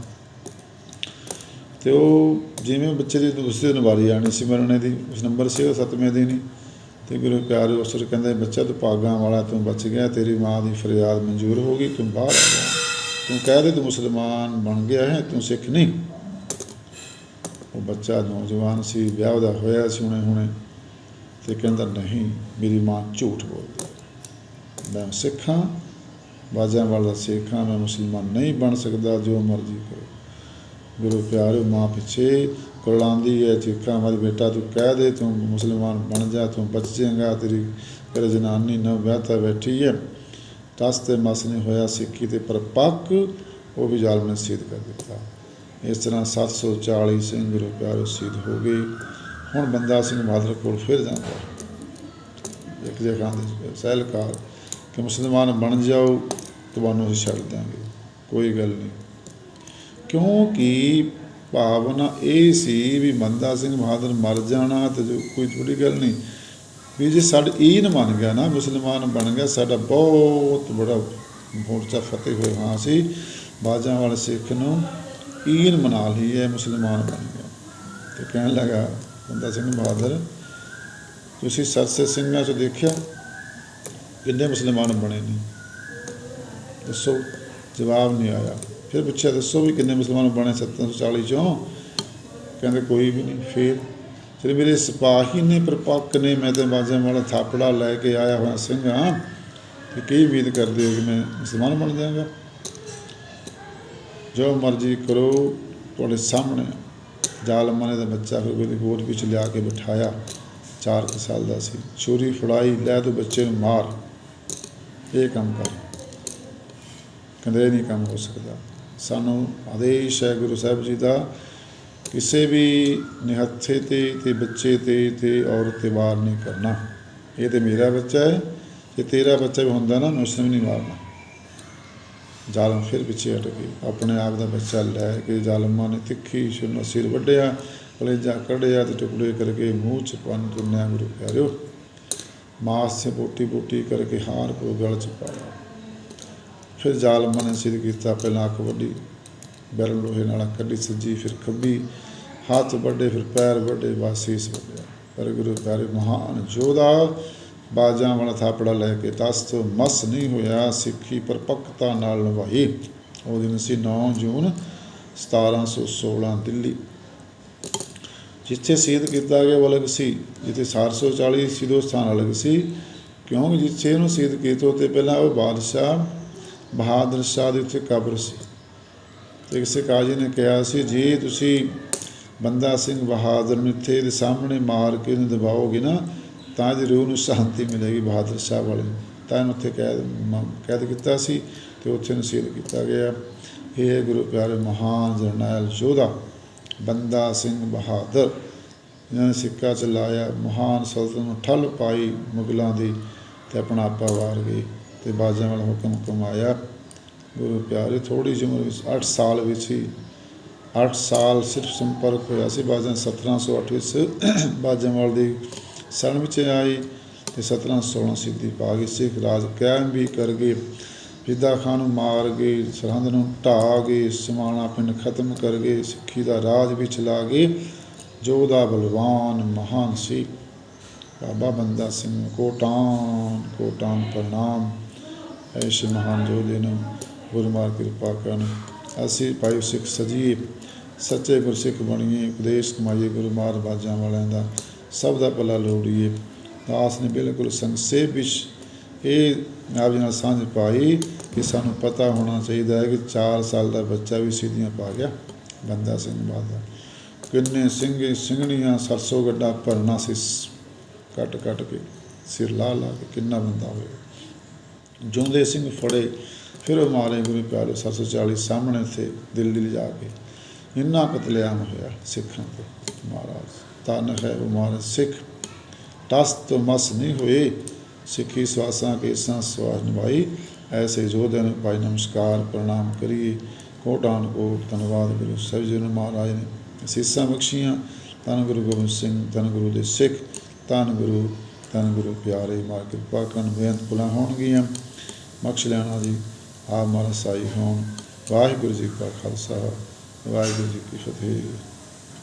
Speaker 1: ਤੇ ਉਹ ਜਿਵੇਂ ਬੱਚੇ ਦੀ ਦੂਸਰੀ ਦਿਨ ਵਾਰੀ ਆਣੀ ਸੀ ਮਰਨੇ ਦੀ, ਉਸ ਨੰਬਰ ਸੀ ਉਹ ਸੱਤਵੇਂ ਦਿਨ ਹੀ। ਤੇ ਗੁਰੂ ਪਿਆਰੇ ਅਫਸਰ ਕਹਿੰਦੇ, ਬੱਚਾ ਤੂੰ ਭਾਗਾਂ ਵਾਲਾ ਤੂੰ ਬਚ ਗਿਆ, ਤੇਰੀ ਮਾਂ ਦੀ ਫਰਿਆਦ ਮਨਜ਼ੂਰ ਹੋ ਗਈ, ਤੂੰ ਬਾਹਰ ਆ ਤੂੰ ਕਹਿ ਦੇ ਤੂੰ ਮੁਸਲਮਾਨ ਬਣ ਗਿਆ ਹੈ, ਤੂੰ ਸਿੱਖ ਨਹੀਂ। ਉਹ ਬੱਚਾ ਨੌਜਵਾਨ ਸੀ, ਵਿਆਹ ਦਾ ਹੋਇਆ ਸੀ ਹੁਣੇ ਹੁਣੇ ਤੇ ਕਹਿੰਦਾ, ਨਹੀਂ, ਮੇਰੀ ਮਾਂ ਝੂਠ ਬੋਲਦੀ ਮੈਂ ਸਿੱਖ ਹਾਂ ਬਾਜਾਂ ਵਾਲਾ ਸਿੱਖ ਹਾਂ ਮੈਂ ਮੁਸਲਮਾਨ ਨਹੀਂ ਬਣ ਸਕਦਾ, ਜੋ ਮਰਜ਼ੀ ਕਰੋ। ਗੁਰੂ ਪਿਆਰੇ ਮਾਂ ਪਿੱਛੇ ਕੁਰਲਾਂਦੀ ਹੈ ਚੀਖਾਂ ਮਾਰੀ, ਬੇਟਾ ਤੂੰ ਕਹਿ ਦੇ, ਤੂੰ ਮੁਸਲਮਾਨ ਬਣ ਜਾ, ਤੂੰ ਬਚ ਜਾਏਗਾ, ਤੇਰੀ ਕਰ ਜਨਾਨੀ ਨਾ ਵਿਆਹਤਾ ਬੈਠੀ ਹੈ। ਟਸ ਤੇ ਮਸ ਨਹੀਂ ਹੋਇਆ ਸਿੱਖੀ ਤੇ ਪਰ ਪੱਕ ਉਹ ਵੀ ਜ਼ਾਲਮ ਨੇ ਸਿੱਧ ਕਰ ਦਿੱਤਾ। ਇਸ ਤਰ੍ਹਾਂ 740 ਸਿੰਘ ਗੁਰੂ ਪਿਆਰੇ ਸ਼ਹੀਦ ਹੋ ਗਏ। ਹੁਣ ਬੰਦਾ ਸਿੰਘ ਬਹਾਦਰ ਕੋਲ ਫਿਰ ਜਾਂਦਾ। ਇੱਕ ਜਗ੍ਹਾ ਦੇ ਸਹਿਲਕਾਰ ਕਿ ਮੁਸਲਮਾਨ ਬਣ ਜਾਓ, ਤੁਹਾਨੂੰ ਅਸੀਂ ਛੱਡ ਦਾਂਗੇ ਕੋਈ ਗੱਲ ਨਹੀਂ। ਕਿਉਂਕਿ ਭਾਵਨਾ ਇਹ ਸੀ ਵੀ ਬੰਦਾ ਸਿੰਘ ਬਹਾਦਰ ਮਰ ਜਾਣਾ ਤੇ ਜੋ ਕੋਈ ਥੋੜੀ ਗੱਲ ਨਹੀਂ। ਵੀ ਜੇ ਸਾਡਾ ਈਨ ਮੰਨ ਗਿਆ ਨਾ, ਮੁਸਲਮਾਨ ਬਣ ਗਿਆ, ਸਾਡਾ ਬਹੁਤ ਬੜਾ ਮੋਰਚਾ ਫਤਿਹ ਹੋਇਆ। ਹਾਂ ਸੀ ਬਾਜਾਂ ਵਾਲੇ ਸਿੱਖ ਨੂੰ ਈਨ ਮਨਾ ਲਈ ਹੈ, ਮੁਸਲਮਾਨ ਬਣ ਗਿਆ। ਤੇ ਕਹਿਣ ਲੱਗਾ ਬੰਦਾ ਸਿੰਘ ਬਹਾਦਰ, ਤੁਸੀਂ ਸਰਸੇ ਸਿੰਘਾਂ ਚ ਦੇਖਿਆ? ਕਿੰਨੇ ਮੁਸਲਮਾਨ ਬਣੇ ਨੇ? ਦੱਸੋ, ਜਵਾਬ ਨਹੀਂ ਆਇਆ। ਫਿਰ ਪੁੱਛਿਆ, ਦੱਸੋ ਵੀ ਕਿੰਨੇ ਮੁਸਲਮਾਨ ਬਣੇ 740 ਚੋਂ? ਕਹਿੰਦੇ ਕੋਈ ਵੀ ਨਹੀਂ, ਫਿਰ ਫਿਰ ਮੇਰੇ ਸਿਪਾਹੀ ਨੇ ਪ੍ਰਪੱਕ ਨੇ ਮੈਂ ਤੇ ਬਾਜਾਂ ਵਾਲਾ ਥਾਪੜਾ ਲੈ ਕੇ ਆਇਆ ਹੋਇਆ ਸਿੰਘ, ਹਾਂ। ਕਿ ਕੀ ਉਮੀਦ ਕਰਦੇ ਹੋ ਕਿ ਮੈਂ ਮੁਸਲਮਾਨ ਬਣ ਜਾਵਾਂਗਾ? ਜੋ ਮਰਜ਼ੀ ਕਰੋ, ਤੁਹਾਡੇ ਸਾਹਮਣੇ ਜ਼ਾਲਮਾਂ ਨੇ ਦਾ ਬੱਚਾ ਫਿਰ ਉਹਦੀ ਗੋਦ ਵਿੱਚ ਲਿਆ ਕੇ ਬਿਠਾਇਆ। 4 ਸਾਲ ਦਾ ਸੀ। ਚੋਰੀ ਫੜਾਈ, ਲੈ ਤੂੰ ਬੱਚੇ ਨੂੰ ਮਾਰ। ਇਹ ਕੰਮ ਕਰ। ਕਹਿੰਦੇ ਇਹ ਨਹੀਂ ਕੰਮ ਹੋ ਸਕਦਾ। ਸਾਨੂੰ ਆਦੇਸ਼ ਹੈ ਗੁਰੂ ਸਾਹਿਬ ਜੀ ਦਾ, ਕਿਸੇ ਵੀ ਨਿਹੱਥੇ ਤੇ ਤੇ ਬੱਚੇ ਤੇ ਤੇ ਔਰਤ ਤੇ ਵਾਰ ਨਹੀਂ ਕਰਨਾ। ਇਹ ਤੇ ਮੇਰਾ ਬੱਚਾ ਹੈ। ਜੇ ਤੇਰਾ ਬੱਚਾ ਵੀ ਹੁੰਦਾ ਨਾ ਮੈਂ ਉਸਨੂੰ ਵੀ ਨਹੀਂ ਮਾਰਨਾ। ਜ਼ਾਲਮ ਫਿਰ ਪਿੱਛੇ ਹਟ ਗਏ ਆਪਣੇ ਆਪ ਦਾ ਬੱਚਾ ਲੈ ਕੇ ਜ਼ਾਲਮਾਂ ਨੇ ਤਿੱਖੀ ਸੁਨ ਸਿਰ ਵੱਢਿਆ, ਕਲੇਜਾ ਕੱਢਿਆ ਤੇ ਟੁਕੜੇ ਕਰਕੇ ਮੂੰਹ ਚ ਪੰਨ ਤੁੰਨਿਆ ਗੁਰੂ ਪਿਆਰਿਓ ਮਾਸ ਸੇ ਬੋਟੀ ਬੋਟੀ ਕਰਕੇ ਹਾਰ ਕੋ ਗਲ ਚ ਪਾਇਆ। ਫਿਰ ਜ਼ਾਲਮਾਂ ਨੇ ਸਿੱਧ ਕੀਤਾ, ਪਹਿਲਾਂ ਅੱਖ ਵੱਡੀ ਬੈਰਲ ਲੋਹੇ ਨਾਲ ਕੱਢੀ, ਸੱਜੀ, ਫਿਰ ਖੱਬੀ, ਹੱਥ ਵੱਡੇ ਫਿਰ ਪੈਰ ਵੱਡੇ ਵਾਸੀਸ ਵੱਡਿਆ ਪਰ ਗੁਰੂ ਪਿਆਰੇ ਮਹਾਨ ਜੋਧਾ ਬਾਜਾਂ ਵਾਲਾ ਥਾਪੜਾ ਲੈ ਕੇ ਤਸਤ ਮਸ ਨਹੀਂ ਹੋਇਆ, ਸਿੱਖੀ ਪਰਪੱਕਤਾ ਨਾਲ ਨਿਭਾਈ। ਉਹ ਦਿਨ ਸੀ 9 ਜੂਨ 1716 ਦਿੱਲੀ। ਜਿੱਥੇ ਸ਼ਹੀਦ ਕੀਤਾ ਗਿਆ ਉਹ ਅਲੱਗ ਸੀ, ਜਿੱਥੇ 440 ਸਿੱਧੋ ਸਥਾਨ ਅਲੱਗ ਸੀ। ਕਿਉਂਕਿ ਜਿੱਥੇ ਉਹਨੂੰ ਸ਼ਹੀਦ ਕੀਤਾ ਤੇ ਪਹਿਲਾਂ ਉਹ ਬਾਦਸ਼ਾਹ ਬਹਾਦਰ ਸ਼ਾਹ ਦੀ ਉੱਥੇ ਕਬਰ ਸੀ। ਤੇ ਕਿਸੇ ਕਾਜੀ ਨੇ ਕਿਹਾ ਸੀ, ਜੇ ਤੁਸੀਂ ਬੰਦਾ ਸਿੰਘ ਬਹਾਦਰ ਨੂੰ ਇੱਥੇ ਦੇ ਸਾਹਮਣੇ ਮਾਰ ਕੇ ਇਹਨੂੰ ਦਬਾਓਗੇ ਨਾ, ਤਾਂ ਜੇ ਰੂਹ ਨੂੰ ਸ਼ਾਂਤੀ ਮਿਲੇਗੀ ਬਹਾਦਰ ਸ਼ਾਹ ਵਾਲੇ ਨੂੰ। ਤਾਂ ਇਹਨੂੰ ਉੱਥੇ ਕੈਦ ਕੈਦ ਕੀਤਾ ਸੀ ਤੇ ਉੱਥੇ ਨੂੰ ਸ਼ਹੀਦ ਕੀਤਾ ਗਿਆ। ਇਹ ਗੁਰੂ ਪਿਆਰੇ ਮਹਾਨ ਜਰਨੈਲ ਯੋਧਾ। ਬੰਦਾ ਸਿੰਘ ਬਹਾਦਰ, ਜਿਹਨਾਂ ਨੇ ਸਿੱਕਾ ਚਲਾਇਆ, ਮਹਾਨ ਸਲਤਨਤ ਨੂੰ ਠੱਲ ਪਾਈ ਮੁਗਲਾਂ ਦੀ ਤੇ ਆਪਣਾ ਆਪਾ ਵਾਰ ਗਏ ਤੇ ਬਾਜਾਂ ਵਾਲਾ ਹੁਕਮ ਕਮਾਇਆ। ਗੁਰੂ ਪਿਆਰੇ ਥੋੜੀ ਜਿਹੀ ਉਮਰ ਵਿੱਚ 8 ਸਾਲ ਵਿੱਚ ਹੀ 8 ਸਾਲ ਸਿਰਫ ਸੰਪਰਕ ਹੋਇਆ ਸੀ ਬਾਜਾਂ 1708 ਵਿੱਚ ਬਾਜਾਂਵਾਲ ਦੀ ਸਨ ਵਿੱਚ ਆਈ ਤੇ 1716 ਸਿੱਧੀ ਪਾ ਗਈ, ਸਿੱਖ ਰਾਜ ਕਾਇਮ ਵੀ ਕਰ ਗਏ। ਫਿਦਾ ਖਾਂ ਨੂੰ ਮਾਰ ਗਏ, ਸਰਹੰਦ ਨੂੰ ਢਾਹ ਗਏ, ਸਮਾਣਾ ਪਿੰਡ ਖਤਮ ਕਰ ਗਏ, ਸਿੱਖੀ ਦਾ ਰਾਜ ਵੀ ਚਲਾ ਗਏ ਜੋਧਾ ਬਲਵਾਨ ਮਹਾਨ ਸੀ। ਬਾਬਾ ਬੰਦਾ ਸਿੰਘ ਕੋਟਾਨ ਕੋਟਾਨ ਪ੍ਰਣਾਮ। ਐਸੇ ਮਹਾਨ ਜੋਧੇ ਨੂੰ ਗੁਰਮਾਰ ਕਿਰਪਾ ਕਰਨ। ਅਸੀਂ ਭਾਈ ਸਿੱਖ ਸਜੀਏ ਸੱਚੇ ਗੁਰਸਿੱਖ ਬਣੀਏ, ਉਪਦੇਸ਼ ਕਮਾਈਏ ਗੁਰੂ ਮਾਰ ਬਾਜਾਂ ਵਾਲਿਆਂ ਦਾ ਸਭ ਦਾ ਭਲਾ ਲੋੜੀਏ। ਦਾਸ ਨੇ ਬਿਲਕੁਲ ਸੰਖੇਪ ਵਿੱਚ ਇਹ ਆਪ ਜੀ ਨਾਲ ਸਾਂਝ ਪਾਈ ਕਿ ਸਾਨੂੰ ਪਤਾ ਹੋਣਾ ਚਾਹੀਦਾ ਹੈ ਕਿ 4 ਸਾਲ ਦਾ ਬੱਚਾ ਵੀ ਸਿੱਧੀਆਂ ਪਾ ਗਿਆ ਬੰਦਾ ਸਿੰਘ ਬਾਦਲ। ਕਿੰਨੇ ਸਿੰਘ ਸਿੰਘਣੀਆਂ ਸਰਸੋਂ ਗੱਡਾ ਭਰਨਾ ਸੀ ਕੱਟ ਕੱਟ ਕੇ, ਸਿਰ ਲਾ ਲਾ ਕੇ ਕਿੰਨਾ ਬੰਦਾ ਹੋਇਆ। ਜਿਉਂਦੇ ਸਿੰਘ ਫੜੇ, ਫਿਰ ਉਹ ਮਾਰੇ ਗੁਰੂ ਪਿਆਰੇ 740 ਸਾਹਮਣੇ ਥੇ ਦਿੱਲੀ ਲਿਜਾ ਕੇ। ਇੰਨਾ ਕਤਲੇਆਮ ਹੋਇਆ ਸਿੱਖਾਂ ਤੇ ਮਹਾਰਾਜ। ਤਨ ਹੈ ਉਹ ਮਾਰੇ ਸਿੱਖ। ਟਸ ਤੋਂ ਮਸ ਨਹੀਂ ਹੋਏ। ਸਿੱਖੀ ਸਵਾਸਾਂ ਕੇਸਾਂ ਸਵਾਸ ਨਿਭਾਈ। ਐਸੇ ਜੋਧੇ ਨੂੰ ਭਾਈ ਨਮਸਕਾਰ ਪ੍ਰਣਾਮ ਕਰੀਏ। ਕੋਟਾਨ ਕੋਟ, ਧੰਨਵਾਦ ਗੁਰੂ ਸਾਹਿਬ ਜੀ ਨੂੰ ਮਹਾਰਾਜ ਨੇ। ਅਸੀਸਾਂ ਬਖਸ਼ੀਆਂ। ਧੰਨ ਗੁਰੂ ਗੋਬਿੰਦ ਸਿੰਘ, ਧੰਨ ਗੁਰੂ ਦੇ ਸਿੱਖ, ਧੰਨ ਗੁਰੂ ਧੰਨ ਗੁਰੂ ਪਿਆਰੇ ਮਾਰ ਕਿਰਪਾ ਕਰਨ ਬੇਅੰਤ ਭੁਲਾ ਹੋਣਗੀਆਂ। ਬਖਸ਼ ਲੈਣਾ ਜੀ, ਆਪ ਮਹਾਰਾਜ ਸਾਈ ਹੋਣ। ਵਾਹਿਗੁਰੂ ਜੀ ਕਾ ਖਾਲਸਾ, ਵਾਹਿਗੁਰੂ ਜੀ ਕੀ ਫਤਿਹ।